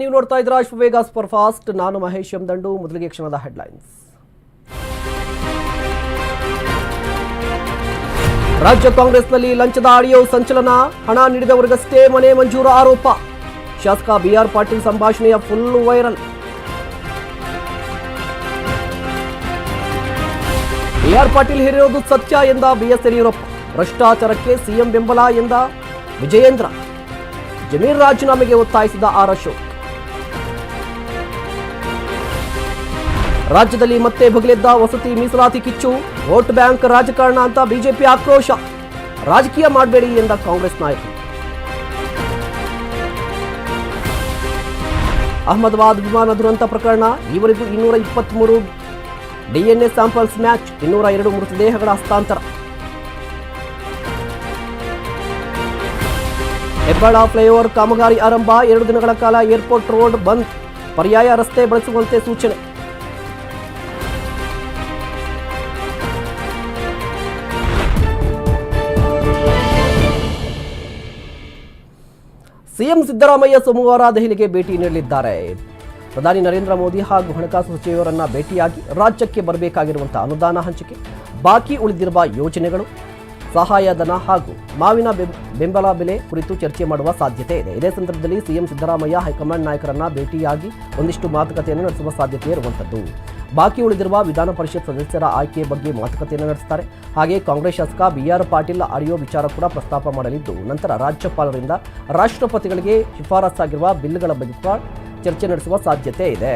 ನೀವು ನೋಡ್ತಾ ಇದ್ದೀರಾ ಅಶ್ವವೇಗ ಸೂಪರ್ ಫಾಸ್ಟ್ ನಾನು ಮಹೇಶ್ ದಂಡು ಮೊದಲಿಗೆ ಕ್ಷಣದ ಹೆಡ್ಲೈನ್ಸ್ ರಾಜ್ಯ ಕಾಂಗ್ರೆಸ್ನಲ್ಲಿ ಲಂಚದ ಆಡಿಯೋ ಸಂಚಲನ. ಹಣ ನೀಡಿದವರಿಗಷ್ಟೇ ಮನೆ ಮಂಜೂರು ಆರೋಪ. ಶಾಸಕ ಬಿಆರ್ ಪಾಟೀಲ್ ಸಂಭಾಷಣೆಯ ಫುಲ್ ವೈರಲ್ ಬಿಆರ್ ಪಾಟೀಲ್ ಹೇರಿರೋದು ಸತ್ಯ ಎಂದ ಬಿಎಸ್ ಯಡಿಯೂರಪ್ಪ. ಭ್ರಷ್ಟಾಚಾರಕ್ಕೆ ಸಿಎಂ ಬೆಂಬಲ ಎಂದ ವಿಜಯೇಂದ್ರ. ಜಮೀರ್ ರಾಜೀನಾಮೆಗೆ ಒತ್ತಾಯಿಸಿದ ಆರ್ ಅಶೋಕ್. ರಾಜ್ಯದಲ್ಲಿ ಮತ್ತೆ ಭಗಲೆದ್ದ ವಸತಿ ಮೀಸಲಾತಿ ಕಿಚ್ಚು, ವೋಟ್ ಬ್ಯಾಂಕ್ ರಾಜಕಾರಣ ಅಂತ ಬಿಜೆಪಿ ಆಕ್ರೋಶ. ರಾಜಕೀಯ ಮಾಡಬೇಡಿ ಎಂದ ಕಾಂಗ್ರೆಸ್ ನಾಯಕರು ಅಹಮದಾಬಾದ್ ವಿಮಾನ ದುರಂತ ಪ್ರಕರಣ, ಈವರೆಗೂ ಇನ್ನೂರ ಇಪ್ಪತ್ಮೂರು ಡಿಎನ್ಎ ಸ್ಯಾಂಪಲ್ಸ್ ಮ್ಯಾಚ್, ಇನ್ನೂರ ಎರಡು ಮೃತದೇಹಗಳ ಹಸ್ತಾಂತರ. ಹೆಬ್ಬಾಳ ಫ್ಲೈಓವರ್ ಕಾಮಗಾರಿ ಆರಂಭ, ಎರಡು ದಿನಗಳ ಕಾಲ ಏರ್ಪೋರ್ಟ್ ರೋಡ್ ಬಂದ್. ಪರ್ಯಾಯ ರಸ್ತೆ ಬಳಸುವಂತೆ ಸೂಚನೆ. ಸಿಎಂ ಸಿದ್ದರಾಮಯ್ಯ ಸೋಮವಾರ ದೆಹಲಿಗೆ ಭೇಟಿ ನೀಡಲಿದ್ದಾರೆ. ಪ್ರಧಾನಿ ನರೇಂದ್ರ ಮೋದಿ ಹಾಗೂ ಹಣಕಾಸು ಸಚಿವರನ್ನ ಭೇಟಿಯಾಗಿ ರಾಜ್ಯಕ್ಕೆ ಬರಬೇಕಾಗಿರುವಂತಹ ಅನುದಾನ ಹಂಚಿಕೆ, ಬಾಕಿ ಉಳಿದಿರುವ ಯೋಜನೆಗಳು ಸಹಾಯಧನ ಹಾಗೂ ಮಾವಿನ ಬೆಂಬಲ ಬೆಲೆ ಕುರಿತು ಚರ್ಚೆ ಮಾಡುವ ಸಾಧ್ಯತೆ ಇದೆ. ಇದೇ ಸಂದರ್ಭದಲ್ಲಿ ಸಿಎಂ ಸಿದ್ದರಾಮಯ್ಯ ಹೈಕಮಾಂಡ್ ನಾಯಕರನ್ನ ಭೇಟಿಯಾಗಿ ಒಂದಿಷ್ಟು ಮಾತುಕತೆಯನ್ನು ನಡೆಸುವ ಸಾಧ್ಯತೆ ಇರುವಂಥದ್ದು. ಬಾಕಿ ಉಳಿದಿರುವ ವಿಧಾನ ಪರಿಷತ್ ಸದಸ್ಯರ ಆಯ್ಕೆ ಬಗ್ಗೆ ಮಾತುಕತೆಯನ್ನು ನಡೆಸುತ್ತಾರೆ. ಹಾಗೆ ಕಾಂಗ್ರೆಸ್ ಶಾಸಕ ಬಿಆರ್ ಪಾಟೀಲ್ ಆಡಿಯೋ ವಿಚಾರ ಕೂಡ ಪ್ರಸ್ತಾಪ ಮಾಡಲಿದ್ದು, ನಂತರ ರಾಜ್ಯಪಾಲರಿಂದ ರಾಷ್ಟ್ರಪತಿಗಳಿಗೆ ಶಿಫಾರಸ್ಸಾಗಿರುವ ಬಿಲ್ಗಳ ಬಗ್ಗೆ ಚರ್ಚೆ ನಡೆಸುವ ಸಾಧ್ಯತೆ ಇದೆ.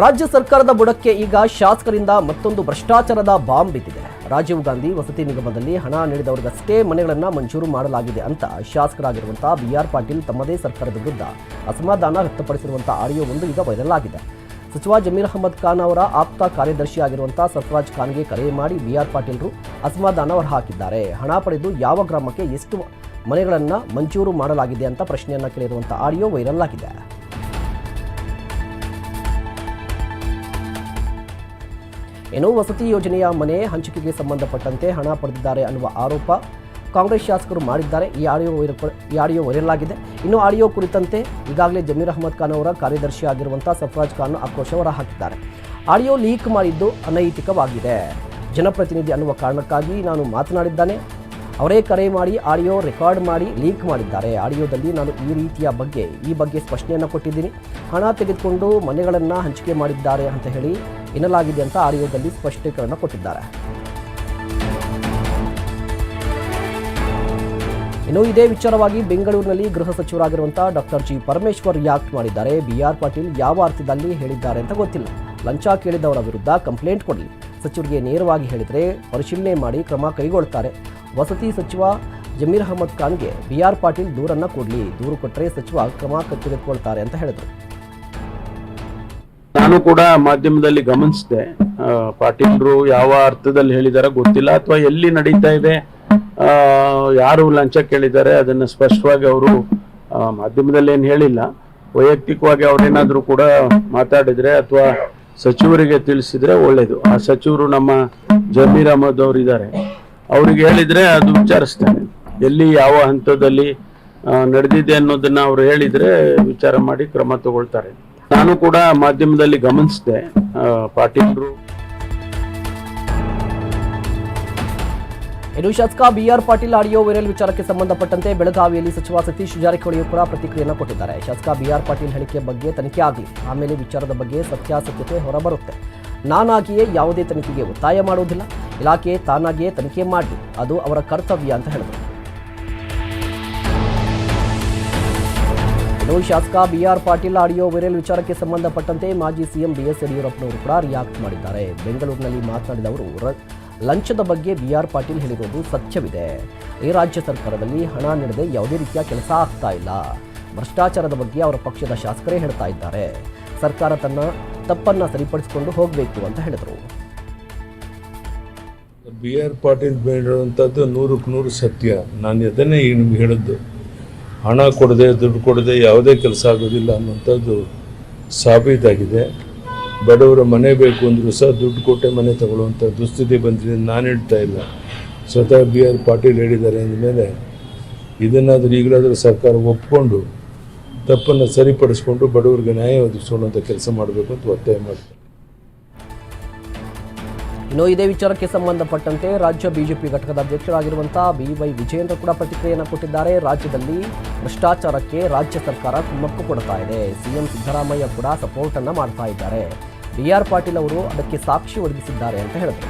ರಾಜ್ಯ ಸರ್ಕಾರದ ಬುಡಕ್ಕೆ ಈಗ ಶಾಸಕರಿಂದ ಮತ್ತೊಂದು ಭ್ರಷ್ಟಾಚಾರದ ಬಾಂಬ್ ಬಿದ್ದಿದೆ. ರಾಜೀವ್ ಗಾಂಧಿ ವಸತಿ ನಿಗಮದಲ್ಲಿ ಹಣ ನೀಡಿದವರಿಗಷ್ಟೇ ಮನೆಗಳನ್ನು ಮಂಜೂರು ಮಾಡಲಾಗಿದೆ ಅಂತ ಶಾಸಕರಾಗಿರುವಂತಹ ಬಿಆರ್ ಪಾಟೀಲ್ ತಮ್ಮದೇ ಸರ್ಕಾರದ ವಿರುದ್ಧ ಅಸಮಾಧಾನ ವ್ಯಕ್ತಪಡಿಸಿರುವಂತಹ ಆಡಿಯೋ ಒಂದು ಈಗ ವೈರಲ್ ಆಗಿದೆ. ಸಚಿವ ಜಮೀರ್ ಅಹಮದ್ ಖಾನ್ ಅವರ ಆಪ್ತ ಕಾರ್ಯದರ್ಶಿ ಆಗಿರುವಂತಹ ಸರ್ಫರಾಜ್ ಖಾನ್ಗೆ ಕರೆ ಮಾಡಿ ಬಿ ಆರ್ ಪಾಟೀಲ್ರು ಅಸಮಾಧಾನ ಹೊರಹಾಕಿದ್ದಾರೆ. ಹಣ ಪಡೆದು ಯಾವ ಗ್ರಾಮಕ್ಕೆ ಎಷ್ಟು ಮನೆಗಳನ್ನು ಮಂಜೂರು ಮಾಡಲಾಗಿದೆ ಅಂತ ಪ್ರಶ್ನೆಯನ್ನು ಕೇಳಿರುವಂತಹ ಆಡಿಯೋ ವೈರಲ್ ಆಗಿದೆ. ಏನೋ ವಸತಿ ಯೋಜನೆಯ ಮನೆ ಹಂಚಿಕೆಗೆ ಸಂಬಂಧಪಟ್ಟಂತೆ ಹಣ ಪಡೆದಿದ್ದಾರೆ ಅನ್ನುವ ಆರೋಪ ಕಾಂಗ್ರೆಸ್ ಶಾಸಕರು ಮಾಡಿದ್ದಾರೆ. ಈ ಆಡಿಯೋ ಈ ಆಡಿಯೋ ವೈರಲ್ ಆಗಿದೆ. ಇನ್ನು ಆಡಿಯೋ ಕುರಿತಂತೆ ಈಗಾಗಲೇ ಜಮೀರ್ ಅಹಮದ್ ಖಾನ್ ಅವರ ಕಾರ್ಯದರ್ಶಿ ಆಗಿರುವಂಥ ಸಫ್ರಾಜ್ ಖಾನ್ ಆಕ್ರೋಶ ಹೊರಹಾಕಿದ್ದಾರೆ. ಆಡಿಯೋ ಲೀಕ್ ಮಾಡಿದ್ದು ಅನೈತಿಕವಾಗಿದೆ. ಜನಪ್ರತಿನಿಧಿ ಅನ್ನುವ ಕಾರಣಕ್ಕಾಗಿ ನಾನು ಮಾತನಾಡಿದ್ದಾನೆ. ಅವರೇ ಕರೆ ಮಾಡಿ, ಆಡಿಯೋ ರೆಕಾರ್ಡ್ ಮಾಡಿ ಲೀಕ್ ಮಾಡಿದ್ದಾರೆ. ಆಡಿಯೋದಲ್ಲಿ ನಾನು ಈ ರೀತಿಯ ಬಗ್ಗೆ, ಈ ಬಗ್ಗೆ ಸ್ಪಷ್ಟನೆಯನ್ನು ಕೊಟ್ಟಿದ್ದೀನಿ. ಹಣ ತೆಗೆದುಕೊಂಡು ಮನೆಗಳನ್ನು ಹಂಚಿಕೆ ಮಾಡಿದ್ದಾರೆ ಅಂತ ಹೇಳಿ ಎನ್ನಲಾಗಿದೆ ಅಂತ ಆಡಿಯೋದಲ್ಲಿ ಸ್ಪಷ್ಟೀಕರಣ ಕೊಟ್ಟಿದ್ದಾರೆ. ಇನ್ನು ಇದೇ ವಿಚಾರವಾಗಿ ಬೆಂಗಳೂರಿನಲ್ಲಿ ಗೃಹ ಸಚಿವರಾಗಿರುವಂತಹ ಡಾಕ್ಟರ್ ಜಿ ಪರಮೇಶ್ವರ್ ರಿಯಾಕ್ಟ್ ಮಾಡಿದ್ದಾರೆ. ಬಿಆರ್ ಪಾಟೀಲ್ ಯಾವ ಅರ್ಥದಲ್ಲಿ ಹೇಳಿದ್ದಾರೆ ಅಂತ ಗೊತ್ತಿಲ್ಲ. ಲಂಚ ಕೇಳಿದವರ ವಿರುದ್ಧ ಕಂಪ್ಲೇಂಟ್ ಕೊಡಲಿ. ಸಚಿವರಿಗೆ ನೇರವಾಗಿ ಹೇಳಿದರೆ ಪರಿಶೀಲನೆ ಮಾಡಿ ಕ್ರಮ ಕೈಗೊಳ್ತಾರೆ ವಸತಿ ಸಚಿವ ಜಮೀರ್ ಅಹಮದ್ ಖಾನ್ಗೆ ಬಿಆರ್ ಪಾಟೀಲ್ ದೂರನ್ನು ಕೊಡಲಿ. ದೂರು ಕೊಟ್ಟರೆ ಸಚಿವ ಕ್ರಮ ತೆಗೆದುಕೊಳ್ತಾರೆ ಅಂತ ಹೇಳಿದರು. ನಾನು ಕೂಡ ಮಾಧ್ಯಮದಲ್ಲಿ ಗಮನಿಸಿದೆ. ಪಾಟೀಲ್ರು ಯಾವ ಅರ್ಥದಲ್ಲಿ ಹೇಳಿದಾರ ಗೊತ್ತಿಲ್ಲ. ಅಥವಾ ಎಲ್ಲಿ ನಡೀತಾ ಇದೆ ಯಾರು ಲಂಚ ಕೇಳಿದ್ದಾರೆ ಅದನ್ನ ಸ್ಪಷ್ಟವಾಗಿ ಅವರು ಮಾಧ್ಯಮದಲ್ಲಿ ಏನು ಹೇಳಿಲ್ಲ. ವೈಯಕ್ತಿಕವಾಗಿ ಅವ್ರೇನಾದ್ರೂ ಕೂಡ ಮಾತಾಡಿದ್ರೆ ಅಥವಾ ಸಚಿವರಿಗೆ ತಿಳಿಸಿದ್ರೆ ಒಳ್ಳೇದು. ಆ ಸಚಿವರು ನಮ್ಮ ಜಮೀರ್ ಅಹಮದ್ ಅವರು ಇದ್ದಾರೆ ಅವ್ರಿಗೆ ಹೇಳಿದ್ರೆ ಅದು ವಿಚಾರಿಸ್ತೇನೆ. ಎಲ್ಲಿ ಯಾವ ಹಂತದಲ್ಲಿ ನಡೆದಿದೆ ಅನ್ನೋದನ್ನ ಅವ್ರು ಹೇಳಿದ್ರೆ ವಿಚಾರ ಮಾಡಿ ಕ್ರಮ ತಗೊಳ್ತಾರೆ. ನಾನು ಕೂಡ ಮಾಧ್ಯಮದಲ್ಲಿ ಗಮನಿಸಿದೆ. ಪಾಟೀಲ್ರು ಇನ್ನು ಶಾಸಕ ಬಿಆರ್ ಪಾಟೀಲ್ ಆಡಿಯೋ ವೈರಲ್ ವಿಚಾರಕ್ಕೆ ಸಂಬಂಧಪಟ್ಟಂತೆ ಬೆಳಗಾವಿಯಲ್ಲಿ ಸಚಿವ ಸತೀಶ್ ಜಾರಕಿಹೊಳಿಯು ಕೂಡ ಪ್ರತಿಕ್ರಿಯೆಯನ್ನು ಕೊಟ್ಟಿದ್ದಾರೆ. ಶಾಸಕ ಬಿಆರ್ ಪಾಟೀಲ್ ಹೇಳಿಕೆ ಬಗ್ಗೆ ತನಿಖೆ ಆಗಲಿ. ಆಮೇಲೆ ವಿಚಾರದ ಬಗ್ಗೆ ಸತ್ಯಾಸತ್ಯತೆ ಹೊರಬರುತ್ತೆ. ನಾನಾಗಿಯೇ ಯಾವುದೇ ತನಿಖೆಗೆ ಒತ್ತಾಯ ಮಾಡುವುದಿಲ್ಲ. ಇಲಾಖೆ ತಾನಾಗಿಯೇ ತನಿಖೆ ಮಾಡಲಿ. ಅದು ಅವರ ಕರ್ತವ್ಯ ಅಂತ ಹೇಳಿದರು. ಇನ್ನು ಶಾಸಕ ಬಿಆರ್ ಪಾಟೀಲ್ ಆಡಿಯೋ ವೈರಲ್ ವಿಚಾರಕ್ಕೆ ಸಂಬಂಧಪಟ್ಟಂತೆ ಮಾಜಿ ಸಿಎಂ ಬಿಎಸ್ ಯಡಿಯೂರಪ್ಪನವರು ಕೂಡ ರಿಯಾಕ್ಟ್ ಮಾಡಿದ್ದಾರೆ. ಬೆಂಗಳೂರಿನಲ್ಲಿ ಮಾತನಾಡಿದ ಅವರು ಲಂಚದ ಬಗ್ಗೆ ಬಿಆರ್ ಪಾಟೀಲ್ ಹೇಳಿರೋದು ಸತ್ಯವಿದೆ. ಈ ರಾಜ್ಯ ಸರ್ಕಾರದಲ್ಲಿ ಹಣ ನೀಡದೆ ಯಾವುದೇ ರೀತಿಯ ಕೆಲಸ ಆಗ್ತಾ ಇಲ್ಲ. ಭ್ರಷ್ಟಾಚಾರದ ಬಗ್ಗೆ ಅವರ ಪಕ್ಷದ ಶಾಸಕರೇ ಹೇಳ್ತಾ ಇದ್ದಾರೆ. ಸರ್ಕಾರ ತನ್ನ ತಪ್ಪನ್ನು ಸರಿಪಡಿಸಿಕೊಂಡು ಹೋಗಬೇಕು ಅಂತ ಹೇಳಿದರು. ಬಿ ಆರ್ ಪಾಟೀಲ್ ಹೇಳುವಂಥದ್ದು ನೂರಕ್ಕೆ ನೂರು ಸತ್ಯ. ನಾನು ಅದನ್ನೇ ನಿಮ್ಗೆ ಹೇಳಿದ್ದು. ಹಣ ಕೊಡದೆ, ದುಡ್ಡು ಕೊಡದೆ ಯಾವುದೇ ಕೆಲಸ ಆಗೋದಿಲ್ಲ ಅನ್ನೋಂಥದ್ದು ಸಾಬೀತಾಗಿದೆ. ಬಡವರ ಮನೆ ಬೇಕು ಅಂದರೂ ಸಹ ದುಡ್ಡು ಕೊಟ್ಟೆ ಮನೆ ತಗೊಳ್ಳುವಂಥ ದುಸ್ಥಿತಿ ಬಂದಿದೆ ನಾನು ಹೇಳ್ತಾ ಇಲ್ಲ. ಸ್ವತಃ ಬಿ ಆರ್ ಪಾಟೀಲ್ ಹೇಳಿದ್ದಾರೆ ಅಂದಮೇಲೆ ಇದನ್ನಾದರೂ ಈಗಲಾದರೂ ಸರ್ಕಾರ ಒಪ್ಪಿಕೊಂಡು ತಪ್ಪನ್ನು ಸರಿಪಡಿಸ್ಕೊಂಡು ಬಡವರಿಗೆ ನ್ಯಾಯ ಒದಗಿಸೋಣಂಥ ಕೆಲಸ ಮಾಡಬೇಕು ಅಂತ ಒತ್ತಾಯ ಮಾಡ್ತಾರೆ ಇನ್ನು ಇದೇ ವಿಚಾರಕ್ಕೆ ಸಂಬಂಧಪಟ್ಟಂತೆ ರಾಜ್ಯ ಬಿಜೆಪಿ ಘಟಕದ ಅಧ್ಯಕ್ಷರಾಗಿರುವಂತಹ ಬಿ ವೈ ವಿಜಯೇಂದ್ರ ಕೂಡ ಪ್ರತಿಕ್ರಿಯೆಯನ್ನು ಕೊಟ್ಟಿದ್ದಾರೆ. ರಾಜ್ಯದಲ್ಲಿ ಭ್ರಷ್ಟಾಚಾರಕ್ಕೆ ರಾಜ್ಯ ಸರ್ಕಾರ ಕುಮ್ಮಕ್ಕು ಕೊಡ್ತಾ ಇದೆ. ಸಿಎಂ ಸಿದ್ದರಾಮಯ್ಯ ಕೂಡ ಸಪೋರ್ಟ್ ಅನ್ನ ಮಾಡ್ತಾ ಇದ್ದಾರೆ. ಬಿ ಆರ್ ಪಾಟೀಲ್ ಅವರು ಅದಕ್ಕೆ ಸಾಕ್ಷಿ ಒದಗಿಸಿದ್ದಾರೆ ಅಂತ ಹೇಳಿದರು.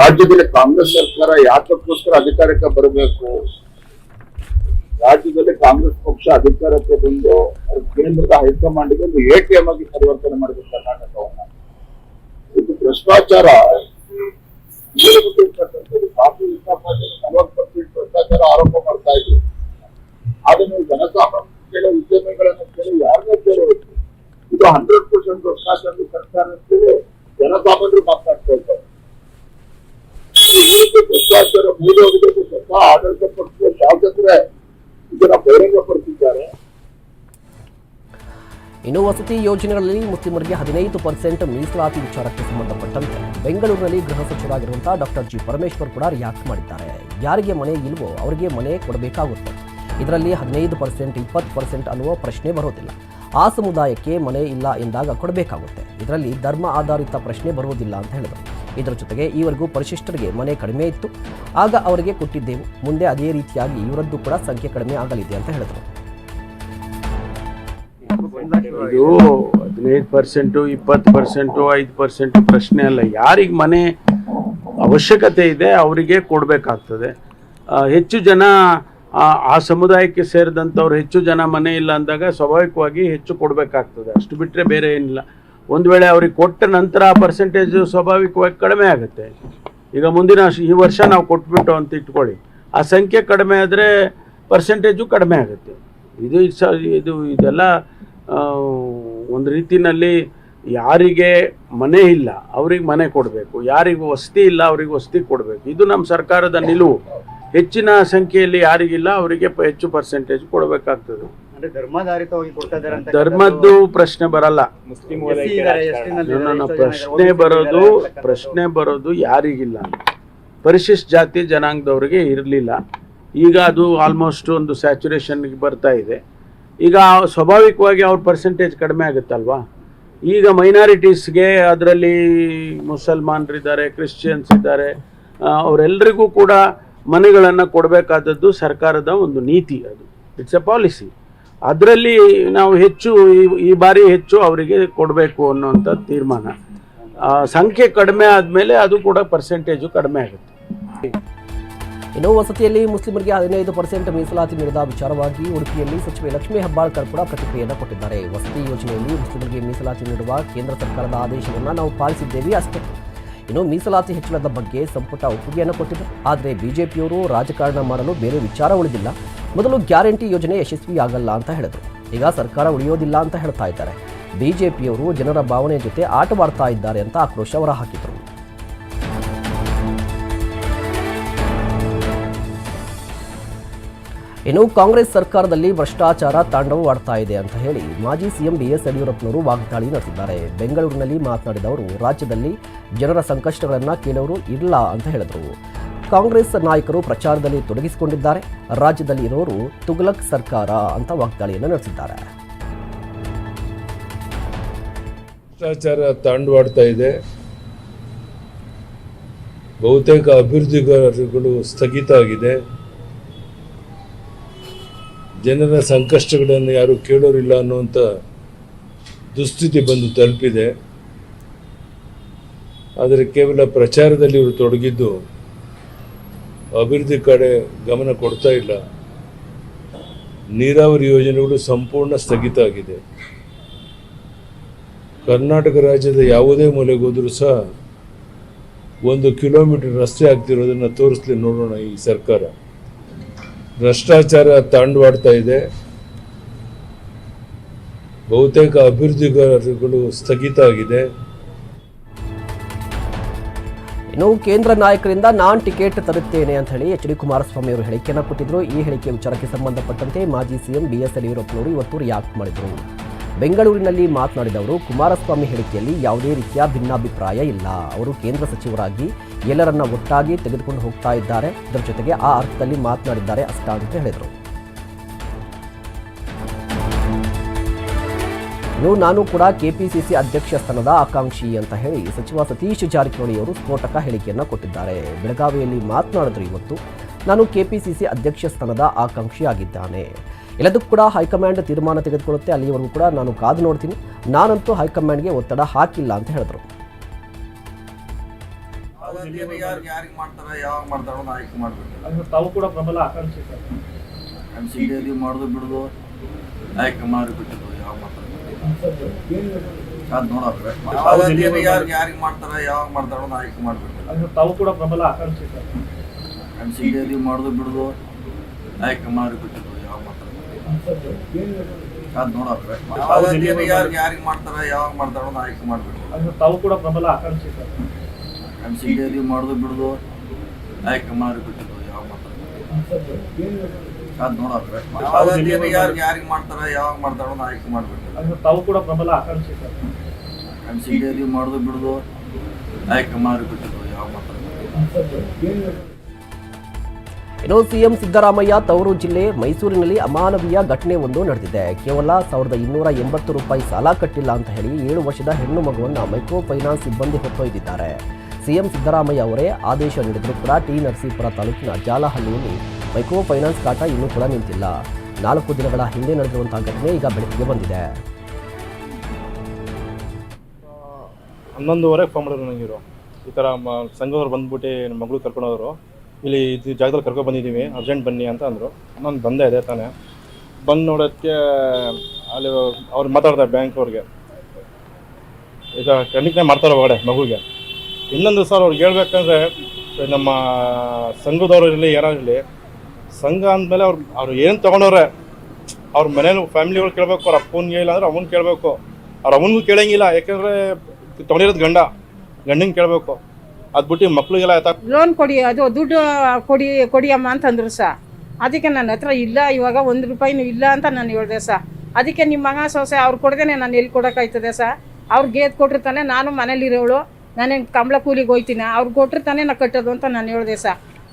ರಾಜ್ಯದಲ್ಲಿ ಕಾಂಗ್ರೆಸ್ ಸರ್ಕಾರ ಯಾತಕ್ಕೋಸ್ಕರ ಅಧಿಕಾರಕ್ಕೆ ಬರಬೇಕು? ರಾಜ್ಯದಲ್ಲಿ ಕಾಂಗ್ರೆಸ್ ಪಕ್ಷ ಅಧಿಕಾರಕ್ಕೆ ಬಂದು ಕೇಂದ್ರದ ಹೈಕಮಾಂಡ್ಗೆ ಒಂದು ಎಟಿಎಂ ಆಗಿ ಪರಿವರ್ತನೆ ಮಾಡಿದೆ ಕರ್ನಾಟಕವನ್ನ. ಇದು ಭ್ರಷ್ಟಾಚಾರ. ಭಾರತೀಯ ಜನತಾ ಪಾರ್ಟಿ ನಲವತ್ತು ಪರ್ಸೆಂಟ್ ಭ್ರಷ್ಟಾಚಾರ ಆರೋಪ ಮಾಡ್ತಾ ಇದ್ರು. ನೀವು ಜನಸಾಮಾನ್ಯ ಕೇಳೋ ಉದ್ಯಮಿಗಳನ್ನ ಕೇಳಿ ಯಾರನ್ನೇ ಕೇಳಬೇಕು ಇದು ಹಂಡ್ರೆಡ್ ಪರ್ಸೆಂಟ್ ಭ್ರಷ್ಟಾಚಾರ ಸರ್ಕಾರ ಅಂತೇಳಿ ಜನಸಾಮಾನ್ಯರು ಮಾತನಾಡ್ತಾ ಇದ್ದಾರೆ. ಭ್ರಷ್ಟಾಚಾರ ಮೂಲ ಆಡಳಿತ ಪಕ್ಷ ಶಾಸಕರೇ ಇನ್ನು ವಸತಿ ಯೋಜನೆಗಳಲ್ಲಿ ಮುಸ್ಲಿಮರಿಗೆ ಹದಿನೈದು ಪರ್ಸೆಂಟ್ ಮೀಸಲಾತಿ ವಿಚಾರಕ್ಕೆ ಸಂಬಂಧಪಟ್ಟಂತೆ ಬೆಂಗಳೂರಿನಲ್ಲಿ ಗೃಹ ಸಚಿವರಾಗಿರುವಂತಹ ಡಾಕ್ಟರ್ ಜಿ ಪರಮೇಶ್ವರ್ ಕೂಡ ರಿಯಾಕ್ಟ್ ಮಾಡಿದ್ದಾರೆ. ಯಾರಿಗೆ ಮನೆ ಇಲ್ವೋ ಅವರಿಗೆ ಮನೆ ಕೊಡಬೇಕಾಗುತ್ತೆ. ಇದರಲ್ಲಿ ಹದಿನೈದು ಪರ್ಸೆಂಟ್, ಇಪ್ಪತ್ತು ಪರ್ಸೆಂಟ್ ಅನ್ನುವ ಪ್ರಶ್ನೆ ಬರೋದಿಲ್ಲ. ಆ ಸಮುದಾಯಕ್ಕೆ ಮನೆ ಇಲ್ಲ ಎಂದಾಗ ಕೊಡಬೇಕಾಗುತ್ತೆ. ಇದರಲ್ಲಿ ಧರ್ಮ ಆಧಾರಿತ ಪ್ರಶ್ನೆ ಬರುವುದಿಲ್ಲ ಅಂತ ಹೇಳಿದರು. ಇದರ ಜೊತೆಗೆ ಈವರೆಗೂ ಪರಿಶಿಷ್ಟರಿಗೆ ಮನೆ ಕಡಿಮೆ ಇತ್ತು. ಆಗ ಅವರಿಗೆ ಕೊಟ್ಟಿದ್ದೆವು. ಮುಂದೆ ಅದೇ ರೀತಿಯಾಗಿ ಇವರದ್ದು ಕೂಡ ಸಂಖ್ಯೆ ಕಡಿಮೆ ಆಗಲಿದೆ ಅಂತ ಹೇಳಿದರು. ಇದು ಹದಿನೈದು ಪರ್ಸೆಂಟು, ಇಪ್ಪತ್ತು ಪರ್ಸೆಂಟು, ಐದು ಪರ್ಸೆಂಟು ಪ್ರಶ್ನೆ ಅಲ್ಲ. ಯಾರಿಗೆ ಮನೆ ಅವಶ್ಯಕತೆ ಇದೆ ಅವರಿಗೆ ಕೊಡಬೇಕಾಗ್ತದೆ. ಹೆಚ್ಚು ಜನ, ಆ- ಸಮುದಾಯಕ್ಕೆ ಸೇರಿದಂಥವ್ರು ಹೆಚ್ಚು ಜನ ಮನೆ ಇಲ್ಲ ಅಂದಾಗ ಸ್ವಾಭಾವಿಕವಾಗಿ ಹೆಚ್ಚು ಕೊಡಬೇಕಾಗ್ತದೆ. ಅಷ್ಟು ಬಿಟ್ಟರೆ ಬೇರೆ ಏನಿಲ್ಲ. ಒಂದು ವೇಳೆ ಅವ್ರಿಗೆ ಕೊಟ್ಟ ನಂತರ ಆ ಪರ್ಸೆಂಟೇಜು ಸ್ವಾಭಾವಿಕವಾಗಿ ಕಡಿಮೆ ಆಗುತ್ತೆ. ಈಗ ಮುಂದಿನ ಈ ವರ್ಷ ನಾವು ಕೊಟ್ಬಿಟ್ಟು ಅಂತ ಇಟ್ಕೊಳ್ಳಿ. ಆ ಸಂಖ್ಯೆ ಕಡಿಮೆ ಆದರೆ ಪರ್ಸೆಂಟೇಜು ಕಡಿಮೆ ಆಗುತ್ತೆ. ಇದು ಇದು, ಇದೆಲ್ಲ ಒಂದು ರೀತಿಯಲ್ಲಿ ಯಾರಿಗೆ ಮನೆ ಇಲ್ಲ, ಅವ್ರಿಗೆ ಮನೆ ಕೊಡಬೇಕು. ಯಾರಿಗೆ ವಸತಿ ಇಲ್ಲ, ಅವ್ರಿಗೆ ವಸತಿ ಕೊಡಬೇಕು. ಇದು ನಮ್ಮ ಸರ್ಕಾರದ ನಿಲುವು. ಹೆಚ್ಚಿನ ಸಂಖ್ಯೆಯಲ್ಲಿ ಯಾರಿಗಿಲ್ಲ, ಅವರಿಗೆ ಹೆಚ್ಚು ಪರ್ಸೆಂಟೇಜ್ ಕೊಡಬೇಕಾಗ್ತದೆ. ಅಂದ್ರೆ ಧರ್ಮಾಧಾರಿತವಾಗಿ ಕೊಡ್ತಾ ಇದ್ದಾರೆ ಅಂತ ಧರ್ಮದ್ದು ಪ್ರಶ್ನೆ ಬರಲ್ಲ. ಪ್ರಶ್ನೆ ಬರೋದು ಪ್ರಶ್ನೆ ಬರೋದು ಯಾರಿಗಿಲ್ಲ ಪರಿಶಿಷ್ಟ ಜಾತಿ ಜನಾಂಗದವ್ರಿಗೆ ಇರಲಿಲ್ಲ. ಈಗ ಅದು ಆಲ್ಮೋಸ್ಟ್ ಒಂದು ಸ್ಯಾಚುರೇಷನ್ಗೆ ಬರ್ತಾ ಇದೆ. ಈಗ ಸ್ವಾಭಾವಿಕವಾಗಿ ಅವ್ರ ಪರ್ಸೆಂಟೇಜ್ ಕಡಿಮೆ ಆಗುತ್ತಲ್ವಾ? ಈಗ ಮೈನಾರಿಟೀಸ್ಗೆ ಅದರಲ್ಲಿ ಮುಸಲ್ಮಾನರಿದ್ದಾರೆ ಕ್ರಿಶ್ಚಿಯನ್ಸ್ ಇದ್ದಾರೆ. ಅವರೆಲ್ಲರಿಗೂ ಕೂಡ ಮನೆಗಳನ್ನು ಕೊಡಬೇಕಾದದ್ದು ಸರ್ಕಾರದ ಒಂದು ನೀತಿ ಅದು. ಇಟ್ಸ್ ಎ ಪಾಲಿಸಿ ಅದರಲ್ಲಿ ನಾವು ಹೆಚ್ಚು ಈ- ಬಾರಿ ಹೆಚ್ಚು ಅವರಿಗೆ ಕೊಡಬೇಕು ಅನ್ನುವಂಥ ತೀರ್ಮಾನ. ಸಂಖ್ಯೆ ಕಡಿಮೆ ಆದಮೇಲೆ ಅದು ಕೂಡ ಪರ್ಸೆಂಟೇಜು ಕಡಿಮೆ ಆಗುತ್ತೆ. ಇನ್ನು ವಸತಿಯಲ್ಲಿ ಮುಸ್ಲಿಮರಿಗೆ ಹದಿನೈದು ಪರ್ಸೆಂಟ್ ಮೀಸಲಾತಿ ನೀಡಿದ ವಿಚಾರವಾಗಿ ಉಡುಪಿಯಲ್ಲಿ ಸಚಿವೆ ಲಕ್ಷ್ಮೀ ಹೆಬ್ಬಾಳ್ಕರ್ ಕೂಡ ಪ್ರತಿಕ್ರಿಯೆಯನ್ನು ಕೊಟ್ಟಿದ್ದಾರೆ. ವಸತಿ ಯೋಜನೆಯಲ್ಲಿ ಮುಸ್ಲಿಮರಿಗೆ ಮೀಸಲಾತಿ ನೀಡುವ ಕೇಂದ್ರ ಸರ್ಕಾರದ ಆದೇಶವನ್ನು ನಾವು ಪಾಲಿಸಿದ್ದೇವೆ ಅಷ್ಟೇ. ಇನ್ನು ಮೀಸಲಾತಿ ಹೆಚ್ಚಳದ ಬಗ್ಗೆ ಸಂಪುಟ ಒಪ್ಪಿಗೆಯನ್ನು ಕೊಟ್ಟಿದೆ. ಆದರೆ ಬಿಜೆಪಿಯವರು ರಾಜಕಾರಣ ಮಾಡಲು ಬೇರೆ ವಿಚಾರ ಉಳಿದಿಲ್ಲ. ಮೊದಲು ಗ್ಯಾರಂಟಿ ಯೋಜನೆ ಯಶಸ್ವಿಯಾಗಲ್ಲ ಅಂತ ಹೇಳಿದರು. ಈಗ ಸರ್ಕಾರ ಉಳಿಯೋದಿಲ್ಲ ಅಂತ ಹೇಳ್ತಾ ಇದ್ದಾರೆ. ಬಿಜೆಪಿಯವರು ಜನರ ಭಾವನೆ ಜೊತೆ ಆಟವಾಡ್ತಾ ಇದ್ದಾರೆ ಅಂತ ಆಕ್ರೋಶ ಹೊರಹಾಕಿದರು. ಇನ್ನು ಕಾಂಗ್ರೆಸ್ ಸರ್ಕಾರದಲ್ಲಿ ಭ್ರಷ್ಟಾಚಾರ ತಾಂಡವವಾಡ್ತಾ ಇದೆ ಅಂತ ಹೇಳಿ ಮಾಜಿ ಸಿಎಂ ಬಿ ಎಸ್ ಯಡಿಯೂರಪ್ಪನವರು ವಾಗ್ದಾಳಿ ನಡೆಸಿದ್ದಾರೆ. ಬೆಂಗಳೂರಿನಲ್ಲಿ ಮಾತನಾಡಿದ ಅವರು, ರಾಜ್ಯದಲ್ಲಿ ಜನರ ಸಂಕಷ್ಟಗಳನ್ನು ಕೇಳೋರು ಇಲ್ಲ ಅಂತ ಹೇಳಿದರು. ಕಾಂಗ್ರೆಸ್ ನಾಯಕರು ಪ್ರಚಾರದಲ್ಲಿ ತೊಡಗಿಸಿಕೊಂಡಿದ್ದಾರೆ. ರಾಜ್ಯದಲ್ಲಿ ಇರೋರು ತುಘಲಕ್ ಸರ್ಕಾರ ಅಂತ ವಾಗ್ದಾಳಿಯನ್ನು ನಡೆಸಿದ್ದಾರೆ. ಭ್ರಷ್ಟಾಚಾರ ತಾಂಡವಾಡ್ತಾ ಇದೆ. ಬಹುತೇಕ ಅಭಿವೃದ್ಧಿಗಾರರುಗಳು ಸ್ಥಗಿತ ಆಗಿದೆ. ಜನರ ಸಂಕಷ್ಟಗಳನ್ನು ಯಾರು ಕೇಳೋರಿಲ್ಲ ಅನ್ನುವಂಥ ದುಸ್ಥಿತಿ ಬಂದು ತಲುಪಿದೆ. ಆದರೆ ಕೇವಲ ಪ್ರಚಾರದಲ್ಲಿ ಇವರು ತೊಡಗಿದ್ದು ಅಭಿವೃದ್ಧಿ ಕಡೆ ಗಮನ ಕೊಡ್ತಾ ಇಲ್ಲ. ನೀರಾವರಿ ಯೋಜನೆಗಳು ಸಂಪೂರ್ಣ ಸ್ಥಗಿತ ಆಗಿದೆ. ಕರ್ನಾಟಕ ರಾಜ್ಯದ ಯಾವುದೇ ಮೂಲೆಗೋದ್ರೂ ಸಹ ಒಂದು ಕಿಲೋಮೀಟರ್ ರಸ್ತೆ ಆಗ್ತಿರೋದನ್ನು ತೋರಿಸ್ಲಿ ನೋಡೋಣ ಈ ಸರ್ಕಾರ. ಭ್ರಷ್ಟಾಚಾರ ತಾಂಡವಾಡ್ತಾ ಇದೆ. ಬಹುತೇಕ ಅಭಿವೃದ್ಧಿ ಕಾರ್ಯಗಳು ಸ್ಥಗಿತ ಆಗಿದೆ. ಇನ್ನು ಕೇಂದ್ರ ನಾಯಕರಿಂದ ನಾನ್ ಟಿಕೆಟ್ ತರುತ್ತೇನೆ ಅಂತ ಹೇಳಿ ಎಚ್ ಡಿ ಕುಮಾರಸ್ವಾಮಿ ಅವರು ಹೇಳಿಕೆಯನ್ನು ಕೊಟ್ಟಿದ್ರು. ಈ ಹೇಳಿಕೆ ವಿಚಾರಕ್ಕೆ ಸಂಬಂಧಪಟ್ಟಂತೆ ಮಾಜಿ ಸಿಎಂ ಬಿ ಎಸ್ ಯಡಿಯೂರಪ್ಪನವರು ಇವತ್ತು ರಿಯಾಕ್ಟ್ ಮಾಡಿದರು. ಬೆಂಗಳೂರಿನಲ್ಲಿ ಮಾತನಾಡಿದ ಅವರು, ಕುಮಾರಸ್ವಾಮಿ ಹೇಳಿಕೆಯಲ್ಲಿ ಯಾವುದೇ ರೀತಿಯ ಭಿನ್ನಾಭಿಪ್ರಾಯ ಇಲ್ಲ. ಅವರು ಕೇಂದ್ರ ಸಚಿವರಾಗಿ ಎಲ್ಲರನ್ನ ಒಟ್ಟಾಗಿ ತೆಗೆದುಕೊಂಡು ಹೋಗ್ತಾ ಇದ್ದಾರೆ. ಇದರ ಜೊತೆಗೆ ಆ ಅರ್ಥದಲ್ಲಿ ಮಾತನಾಡಿದ್ದಾರೆ ಅಷ್ಟ ಅಂತ ಹೇಳಿದರು. ಇನ್ನು ನಾನು ಕೂಡ ಕೆಪಿಸಿಸಿ ಅಧ್ಯಕ್ಷ ಸ್ಥಾನದ ಆಕಾಂಕ್ಷಿ ಅಂತ ಹೇಳಿ ಸಚಿವ ಸತೀಶ್ ಜಾರಕಿಹೊಳಿ ಅವರು ಸ್ಫೋಟಕ ಹೇಳಿಕೆಯನ್ನು ಕೊಟ್ಟಿದ್ದಾರೆ. ಬೆಳಗಾವಿಯಲ್ಲಿ ಮಾತನಾಡಿದ್ರು ಇವತ್ತು ನಾನು ಕೆಪಿಸಿಸಿ ಅಧ್ಯಕ್ಷ ಸ್ಥಾನದ ಆಕಾಂಕ್ಷಿ ಆಗಿದ್ದಾನೆ. ಎಲ್ಲದಕ್ಕೂ ಕೂಡ ಹೈಕಮಾಂಡ್ ತೀರ್ಮಾನ ತೆಗೆದುಕೊಳ್ಳುತ್ತೆ. ಅಲ್ಲಿವರೆಗೂ ಕೂಡ ನಾನು ಕಾದು ನೋಡ್ತೀನಿ. ನಾನಂತೂ ಹೈಕಮಾಂಡ್ಗೆ ಒತ್ತಡ ಹಾಕಿಲ್ಲ ಅಂತ ಹೇಳಿದ್ರು. ಯಾರಿಗೆ ಯಾರಿಗೆ ಮಾಡ್ತಾರ ಯಾವಾಗ ಮಾಡ್ತಾರ ಅನ್ನೋದು ಆಯ್ಕೆ ಮಾಡ್ಬೇಕು. ಅಂದ್ರೆ ತಾವು ಕೂಡ ಪ್ರಬಲ ಆಕಾಂಕ್ಷಿ ಸರ್. ಎಂ ಮಾಡೋದು ಬಿಡೋದು ಆಯ್ಕೆ ಮಾಡಿ ಬಿಟ್ಟಿದ್ದು ಯಾವಾಗ ಮಾಡ್ತಾರ? ಅದ್ ನೋಡೋದ್ರೆ ಯಾರಿಗೆ ಯಾರಿಗೆ ಮಾಡ್ತಾರ ಯಾವಾಗ ಮಾಡ್ತಾರ ಅನ್ನೋದು ಆಯ್ಕೆ ಮಾಡಬೇಕು ತಾವು ಕೂಡ ಪ್ರಬಲ ಆಕಾಂಕ್ಷಿ ಸರ್ ಎಂ ಮಾಡೋದು ಬಿಡೋದು ಆಯ್ಕೆ ಮಾಡಿ ಬಿಟ್ಟಿದ್ದು ಯಾವಾಗ ಮಾಡ್ತಾರ. ಅದ್ ನೋಡೋದ್ರೆ ಯಾರಿಗೆ ಯಾರಿಗೆ ಮಾಡ್ತಾರ ಯಾವಾಗ ಮಾಡ್ತಾರೋ ಅನ್ನೋದು ಆಯ್ಕೆ ಮಾಡಬೇಕು ಅಂದ್ರೆ ತಾವು ಕೂಡ ಪ್ರಬಲ ಆಕಾಂಕ್ಷಿ ಮಾಡೋದು ಬಿಡೋದು ಆಯ್ಕೆ ಮಾಡಿ ಬಿಟ್ಟಿದ್ದು ಯಾವಾಗ ಮಾಡ್ತಾರ. ಅದ್ ನೋಡೋದ್ರೆ ಯಾರಿಗೆ ಯಾರಿಗೆ ಮಾಡ್ತಾರ ಯಾವಾಗ ಮಾಡ್ತಾರ ಅನ್ನೋದು ಆಯ್ಕೆ ಮಾಡ್ಬೇಕು. ಅಂದ್ರೆ ತಾವು ಕೂಡ ಪ್ರಬಲ ಆಕಾಂಕ್ಷಿ ಮಾಡೋದು ಬಿಡೋದು ಆಯ್ಕೆ ಯಾವಾಗ ಮಾಡ್ತಾರ. ಇನ್ನು ಸಿಎಂ ಸಿದ್ದರಾಮಯ್ಯ ತವರು ಜಿಲ್ಲೆ ಮೈಸೂರಿನಲ್ಲಿ ಅಮಾನವೀಯ ಘಟನೆ ಒಂದು ನಡೆದಿದೆ. ಕೇವಲ ಸಾವಿರದ ಇನ್ನೂರ ಎಂಬತ್ತು ರೂಪಾಯಿ ಸಾಲ ಕಟ್ಟಿಲ್ಲ ಅಂತ ಹೇಳಿ ಏಳು ವರ್ಷದ ಹೆಣ್ಣು ಮಗುವನ್ನು ಮೈಕ್ರೋ ಫೈನಾನ್ಸ್ ಸಿಬ್ಬಂದಿ ಹೊತ್ತೊಯ್ದಿದ್ದಾರೆ. ಸಿಎಂ ಸಿದ್ದರಾಮಯ್ಯ ಅವರೇ ಆದೇಶ ನೀಡಿದರೂ ಕೂಡ ಟಿ ನರಸೀಪುರ ತಾಲೂಕಿನ ಜಾಲಹಳ್ಳಿಯಲ್ಲಿ ಮೈಕ್ರೋ ಫೈನಾನ್ಸ್ ಕಾಟ ಇನ್ನೂ ಕೂಡ ನಿಂತಿಲ್ಲ. ನಾಲ್ಕು ದಿನಗಳ ಹಿಂದೆ ನಡೆದಿರುವಂತಹ ಘಟನೆ ಈಗ ಬೆಳಕಿಗೆ ಬಂದಿದೆ. ಹನ್ನೊಂದುವರೆಗೆ ಫೋನ್ ಮಾಡಿದ್ರು ನನಗೆ ಇವರು ಈ ಥರ ಮ, ಸಂಘದವ್ರು ಬಂದ್ಬಿಟ್ಟು ನಮ್ಮ ಮಗಳು ಕರ್ಕೊಂಡೋದ್ರು. ಇಲ್ಲಿ ಇದು ಜಾಗದಲ್ಲಿ ಕರ್ಕೊಂಡು ಬಂದಿದ್ದೀವಿ, ಅರ್ಜೆಂಟ್ ಬನ್ನಿ ಅಂತ ಅಂದರು. ನಾನು ಬಂದೆ ಇದೆ ತಾನೇ. ಬಂದು ನೋಡೋಕ್ಕೆ ಅಲ್ಲಿ ಅವ್ರು ಮಾತಾಡ್ತಾರೆ ಬ್ಯಾಂಕ್ ಅವ್ರಿಗೆ. ಈಗ ಕಣ್ಣಿಗೆ ಮಾಡ್ತಾರೆ ಒಳಗಡೆ ಮಗುಗೆ. ಇನ್ನೊಂದು ಸರ್ ಅವ್ರಿಗೆ ಹೇಳ್ಬೇಕಂದ್ರೆ ನಮ್ಮ ಸಂಘದವ್ರು ಇರಲಿ ಯಾರಾಗಲಿ ಸಂಘ ಅಂದಮೇಲೆ ಅವ್ರು ಅವ್ರು ಏನು ತೊಗೊಂಡವ್ರೆ? ಅವ್ರ ಮನೇಲಿ ಫ್ಯಾಮಿಲಿಗಳು ಕೇಳಬೇಕು, ಅವ್ರ ಅಪ್ಪನಿಗೆ ಇಲ್ಲ ಅಂದ್ರೆ ಅವನ್ ಕೇಳಬೇಕು. ಅವ್ರ ಅವನಿಗೂ ಕೇಳಂಗಿಲ್ಲ, ಯಾಕಂದ್ರೆ ತೊಗೊಂಡಿರೋದು ಗಂಡ. ಗಂಡಂಗೆ ಕೇಳಬೇಕು. ಅದು ಬಿಟ್ಟು ಮಕ್ಳಿಗೆಲ್ಲ ಆಯ್ತಾ ಲೋನ್ ಕೊಡಿ, ಅದು ದುಡ್ಡು ಕೊಡಿ ಕೊಡಿಯಮ್ಮ ಅಂತಂದ್ರು ಸಾ. ಅದಕ್ಕೆ ನನ್ನ ಹತ್ರ ಇಲ್ಲ, ಇವಾಗ ಒಂದು ರೂಪಾಯಿನೂ ಇಲ್ಲ ಅಂತ ನಾನು ಹೇಳಿದೆ ಸಾ. ಅದಕ್ಕೆ ನಿಮ್ಮ ಮಗ ಸೊಸೆ ಅವ್ರು ಕೊಡ್ದೇನೆ ನಾನು ಎಲ್ಲಿ ಕೊಡೋಕ್ಕಾಯ್ತದೆ ಸಾ. ಅವ್ರು ಗೇದ್ ಕೊಟ್ಟಿರ್ತಾನೆ ನಾನು ಮನೇಲಿರೋಳು. ನಾನೇನು ಕಂಬಳ ಕೂಲಿಗೆ ಹೋಯ್ತೀನಿ? ಅವ್ರು ಕೊಟ್ಟಿರ್ತಾನೆ ನಾ ಕಟ್ಟೋದು ಅಂತ ನಾನು ಹೇಳಿದೆ ಸಾ.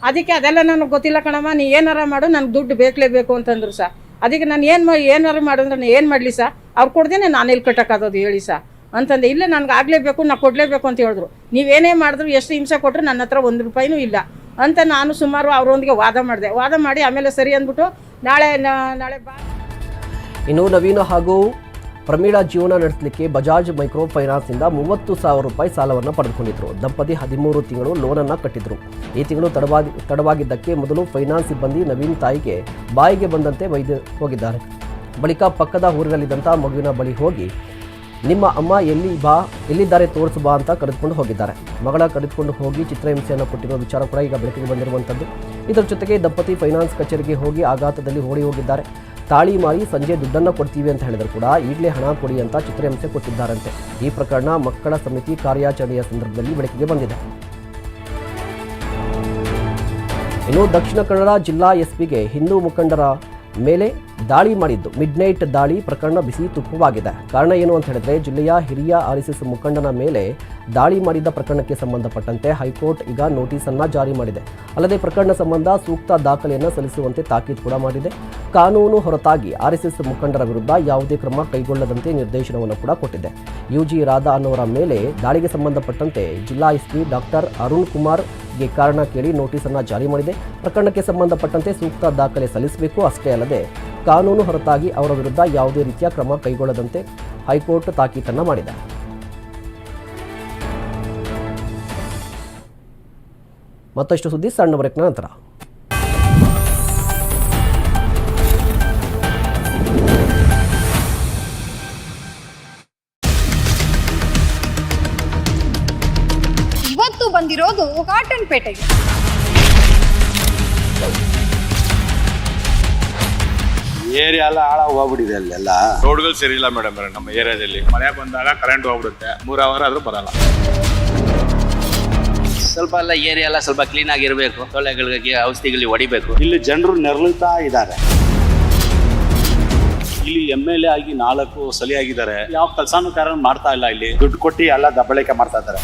ಅದಕ್ಕೆ ಅದೆಲ್ಲ ನನಗೆ ಗೊತ್ತಿಲ್ಲ ಕಣಮ್ಮ, ನೀ ಏನಾರ ಮಾಡು, ನನಗೆ ದುಡ್ಡು ಬೇಕಲೇಬೇಕು ಅಂತಂದ್ರು ಸಾ. ಅದಕ್ಕೆ ನಾನು ಏನು ಏನಾರು ಮಾಡಿದ್ರೆ ನಾನು ಏನು ಮಾಡಲಿ ಸಾ? ಅವ್ರು ಕೊಡ್ದೇನೆ ನಾನು ಇಲ್ಲಿ ಕಟ್ಟೋಕ್ಕಾಗೋದು ಹೇಳಿ ಸಾ. ಅಂತಂದೆ, ಇಲ್ಲ ನನಗೆ ಆಗಲೇಬೇಕು ನಾನು ಕೊಡಲೇಬೇಕು ಅಂತ ಹೇಳಿದ್ರು. ನೀವೇನೇ ಮಾಡಿದ್ರು ಎಷ್ಟು ಹಿಂಸೆ ಕೊಟ್ಟರು ನನ್ನ ಹತ್ರ ಒಂದು ರೂಪಾಯಿನೂ ಇಲ್ಲ ಅಂತ ನಾನು ಸುಮಾರು ಅವರೊಂದಿಗೆ ವಾದ ಮಾಡಿದೆ. ವಾದ ಮಾಡಿ ಆಮೇಲೆ ಸರಿ ಅಂದ್ಬಿಟ್ಟು ನಾಳೆ ನಾಳೆ ಬಾ. ಇನ್ನು ನವೀನ ಹಾಗೂ ಪ್ರಮೀಳಾ ಜೀವನ ನಡೆಸಲಿಕ್ಕೆ ಬಜಾಜ್ ಮೈಕ್ರೋ ಫೈನಾನ್ಸ್ನಿಂದ ಮೂವತ್ತು ಸಾವಿರ ರೂಪಾಯಿ ಸಾಲವನ್ನು ಪಡೆದುಕೊಂಡಿದ್ರು. ದಂಪತಿ ಹದಿಮೂರು ತಿಂಗಳು ಲೋನನ್ನು ಕಟ್ಟಿದ್ರು. ಈ ತಿಂಗಳು ತಡವಾಗಿ, ತಡವಾಗಿದ್ದಕ್ಕೆ ಮೊದಲು ಫೈನಾನ್ಸ್ ಸಿಬ್ಬಂದಿ ನವೀನ್ ತಾಯಿಗೆ ಬಾಯಿಗೆ ಬಂದಂತೆ ವೈದ್ಯ ಹೋಗಿದ್ದಾರೆ. ಬಳಿಕ ಪಕ್ಕದ ಊರಿನಲ್ಲಿದ್ದಂಥ ಮಗುವಿನ ಬಳಿ ಹೋಗಿ, ನಿಮ್ಮ ಅಮ್ಮ ಎಲ್ಲಿ ಬಾ, ಎಲ್ಲಿದ್ದಾರೆ ತೋರಿಸು ಬಾ ಅಂತ ಕರೆದುಕೊಂಡು ಹೋಗಿದ್ದಾರೆ. ಮಗಳ ಕರೆದುಕೊಂಡು ಹೋಗಿ ಚಿತ್ರಹಿಂಸೆಯನ್ನು ಕೊಟ್ಟಿರೋ ವಿಚಾರ ಕೂಡ ಈಗ ಬೆಳಕಿಗೆ ಬಂದಿರುವಂಥದ್ದು ಇದರ ಜೊತೆಗೆ ದಂಪತಿ ಫೈನಾನ್ಸ್ ಕಚೇರಿಗೆ ಹೋಗಿ ಆಘಾತದಲ್ಲಿ ಓಡಿ ಹೋಗಿದ್ದಾರೆ. ತಾಳಿ ಮಾರಿ ಸಂಜೆ ದುಡ್ಡನ್ನು ಕೊಡ್ತೀವಿ ಅಂತ ಹೇಳಿದ್ರು ಕೂಡ ಈಗಲೇ ಹಣ ಕೊಡಿ ಅಂತ ಚಿತ್ರಹಿಂಸೆ ಕೊಟ್ಟಿದ್ದಾರಂತೆ. ಈ ಪ್ರಕರಣ ಮಕ್ಕಳ ಸಮಿತಿ ಕಾರ್ಯಾಚರಣೆಯ ಸಂದರ್ಭದಲ್ಲಿ ಬೆಳಕಿಗೆ ಬಂದಿದೆ. ಇನ್ನು ದಕ್ಷಿಣ ಕನ್ನಡ ಜಿಲ್ಲಾ ಎಸ್ಪಿಗೆ ಹಿಂದೂ ಮುಖಂಡರ ಮೇಲೆ ದಾಳಿ ಮಾಡಿದ್ದು. ಮಿಡ್ ನೈಟ್ ದಾಳಿ ಪ್ರಕರಣ ಬಿಸಿ ತುಪ್ಪವಾಗಿದೆ. ಕಾರಣ ಏನು ಅಂತ ಹೇಳಿದ್ರೆ, ಜಿಲ್ಲೆಯ ಹಿರಿಯ ಆರ್ ಎಸ್ ಎಸ್ ಮುಖಂಡನ ಮೇಲೆ ದಾಳಿ ಮಾಡಿದ ಪ್ರಕರಣಕ್ಕೆ ಸಂಬಂಧಪಟ್ಟಂತೆ ಹೈಕೋರ್ಟ್ ಈಗ ನೋಟಿಸ್ ಅನ್ನ ಜಾರಿ ಮಾಡಿದೆ. ಅಲ್ಲದೆ ಪ್ರಕರಣ ಸಂಬಂಧ ಸೂಕ್ತ ದಾಖಲೆಯನ್ನು ಸಲ್ಲಿಸುವಂತೆ ತಾಕೀತು ಕೂಡ ಮಾಡಿದೆ. ಕಾನೂನು ಹೊರತಾಗಿ ಆರ್ ಎಸ್ ಎಸ್ ಮುಖಂಡರ ವಿರುದ್ಧ ಯಾವುದೇ ಕ್ರಮ ಕೈಗೊಳ್ಳದಂತೆ ನಿರ್ದೇಶನವನ್ನು ಕೂಡ ಕೊಟ್ಟಿದೆ. ಯುಜಿ ರಾಧಾ ಅನ್ನೋರ ಮೇಲೆ ದಾಳಿಗೆ ಸಂಬಂಧಪಟ್ಟಂತೆ ಜಿಲ್ಲಾ ಎಸ್ಪಿ ಡಾಕ್ಟರ್ ಅರುಣ್ ಕುಮಾರ್ ಗೆ ಕಾರಣ ಕೇಳಿ ನೋಟಿಸ್ ಅನ್ನ ಜಾರಿ ಮಾಡಿದೆ. ಪ್ರಕರಣಕ್ಕೆ ಸಂಬಂಧಪಟ್ಟಂತೆ ಸೂಕ್ತ ದಾಖಲೆ ಸಲ್ಲಿಸಬೇಕು. ಅಷ್ಟೇ ಅಲ್ಲದೆ, ಕಾನೂನು ಹೊರತಾಗಿ ಅವರ ವಿರುದ್ಧ ಯಾವುದೇ ರೀತಿಯ ಕ್ರಮ ಕೈಗೊಳ್ಳದಂತೆ ಹೈಕೋರ್ಟ್ ತಾಕೀತನ್ನ ಮಾಡಿದೆ. ಮತ್ತಷ್ಟು ಸುದ್ದಿ ಸಣ್ಣ ಬ್ರೇಕ್ನ ನಂತರ. ಬಂದಿರೋದು ಕಾಟನ್ ಪೇಟೆಗೆ ಏರಿಯಾ ಎಲ್ಲ ಹಾಳಾಗಿ ಹೋಗ್ಬಿಟ್ಟಿದೆ ಅಲ್ಲೆಲ್ಲ ರೋಡ್ಗಳು ಸರಿ ಇಲ್ಲ ಮೇಡಮ್ ನಮ್ಮ ಏರಿಯಾದಲ್ಲಿ. ಮಳೆ ಬಂದಾಗ ಕರೆಂಟ್ ಹೋಗ್ಬಿಡುತ್ತೆ. ಮೂರ್ ಅವರ್ ಆದ್ರೂ ಬರಲ್ಲ. ಸ್ವಲ್ಪ ಎಲ್ಲ ಏರಿಯಾ ಎಲ್ಲ ಸ್ವಲ್ಪ ಕ್ಲೀನ್ ಆಗಿರ್ಬೇಕು. ಸೊಳ್ಳೆಗಳಿಗೆ ಔಷಧಿಗಳಿಗೆ ಹೊಡಿಬೇಕು. ಇಲ್ಲಿ ಜನರು ನೆರಳುತ್ತಾ ಇದ್ದಾರೆ. ಇಲ್ಲಿ ಎಂ ಎಲ್ ಎ ಆಗಿ ನಾಲ್ಕು ಸಲಿಯಾಗಿದ್ದಾರೆ. ಯಾವ ಕೆಲಸನೂ ಕಾರಣ ಮಾಡ್ತಾ ಇಲ್ಲ ಇಲ್ಲಿ. ದುಡ್ಡು ಕೊಟ್ಟು ಎಲ್ಲ ದಬ್ಬಳಿಕೆ ಮಾಡ್ತಾ ಇದ್ದಾರೆ.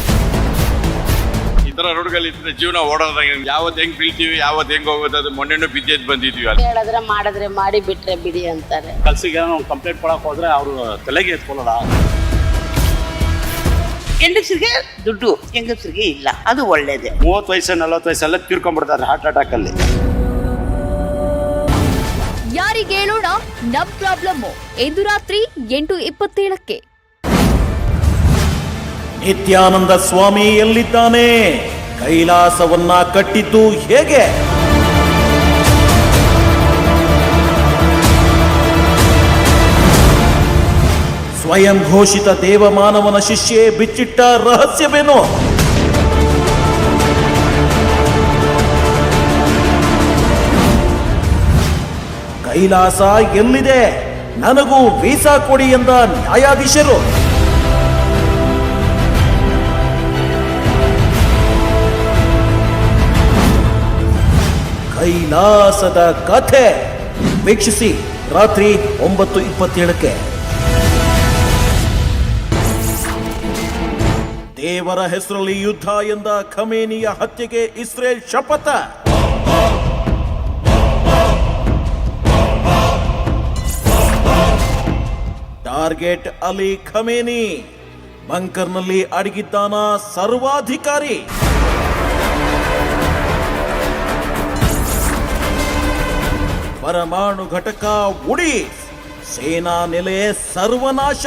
ರೋಡ್ಗಳಲ್ಲಿ ರೋಡ್ಗಳಿದ್ರೆ ಜೀವನ ಓಡೋದಾಗ ಯಾವತ್ತು ಹೆಂಗ್ ಬೀಳ್ತೀವಿ ಯಾವತ್ತು ಹೆಂಗ್ ಹೋಗೋದು ಅದು ಮೊನ್ನೆನೂ ಬಿದ್ದೆದ್ದು ಬಂದಿದ್ವಿ ಅಲ್ಲಿ. ಹೇಳಿದ್ರೆ ಮಾಡಿದ್ರೆ ಮಾಡಿ ಬಿಟ್ರೆ ಬಿಡಿ ಅಂತಾರೆ. ಕಲ್ಸಿಗೆ ಏನೋ ಕಂಪ್ಲೇಂಟ್ ಕೊಡಕ್ ಹೋದ್ರೆ ಅವರು ತಲೆಗೆ ಎತ್ಕೊಳ್ಳಲ್ಲ. ಹೆಂಗಸರಿಗೆ ದುಡ್ಡು ಹೆಂಗಸರಿಗೆ ಇಲ್ಲ. ಅದು ಒಳ್ಳೇದೇ. ಮೂವತ್ತು ವಯಸ್ಸು ನಲ್ವತ್ತು ವಯಸ್ಸೆಲ್ಲ ತೀರ್ಕೊಂಡ್ಬಿಡ್ತಾರೆ ಹಾರ್ಟ್ ಅಟ್ಯಾಕ್ ಅಲ್ಲಿ. ಯಾರಿಗೆ ಹೇಳೋಣ ನಮ್ ಪ್ರಾಬ್ಲಮ್ ಇಂದು ರಾತ್ರಿ ಎಂಟು ಇಪ್ಪತ್ತೇಳಕ್ಕೆ. ನಿತ್ಯಾನಂದ ಸ್ವಾಮಿ ಎಲ್ಲಿದ್ದಾನೆ? ಕೈಲಾಸವನ್ನ ಕಟ್ಟಿದ್ದು ಹೇಗೆ? ಸ್ವಯಂ ಘೋಷಿತ ದೇವಮಾನವನ ಶಿಷ್ಯೆ ಬಿಚ್ಚಿಟ್ಟ ರಹಸ್ಯವೇನು? ಕೈಲಾಸ ಎಲ್ಲಿದೆ? ನನಗೂ ವೀಸಾ ಕೊಡಿ ಎಂದ ನ್ಯಾಯಾಧೀಶರು. ಕೈಲಾಸದ ಕಥೆ. ವೀಕ್ಷಿಸಿ ರಾತ್ರಿ ಒಂಬತ್ತು ಇಪ್ಪತ್ತೇಳಕ್ಕೆ. ದೇವರ ಹೆಸರಲ್ಲಿ ಯುದ್ಧ ಎಂದ ಖಮೇನಿಯ ಹತ್ಯೆಗೆ ಇಸ್ರೇಲ್ ಶಪಥ. Target Ali Khamenei. ಬಂಕರ್ನಲ್ಲಿ ಅಡಗಿದ್ದಾನ ಸರ್ವಾಧಿಕಾರಿ. ಪರಮಾಣು ಘಟಕ ಉಡಿ. ಸೇನಾ ನೆಲೆ ಸರ್ವನಾಶ.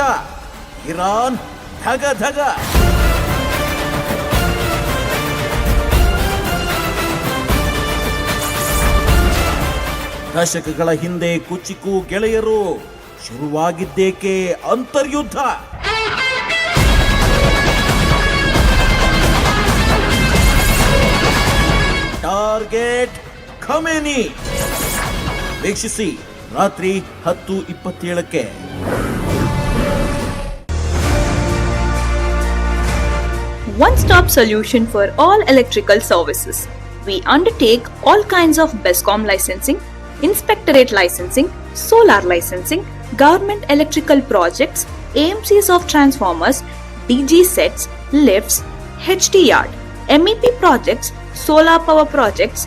ಇರಾನ್ ಧಗ ಧಗ. ದಶಕಗಳ ಹಿಂದೆ ಕುಚಿಕು ಗೆಳೆಯರು ಶುರುವಾಗಿದ್ದೇಕೆ ಅಂತರ್ಯುದ್ಧ? Target Khamenei. ವೀಕ್ಷಿಸಿ ರಾತ್ರಿ ಹತ್ತು ಇಪ್ಪತ್ತೇಳಕ್ಕೆ one stop solution for all electrical services. We undertake all kinds of BESCOM licensing, inspectorate licensing, solar licensing, government electrical projects, AMCs of transformers, DG sets, lifts, HT yard, MEP projects, solar power projects,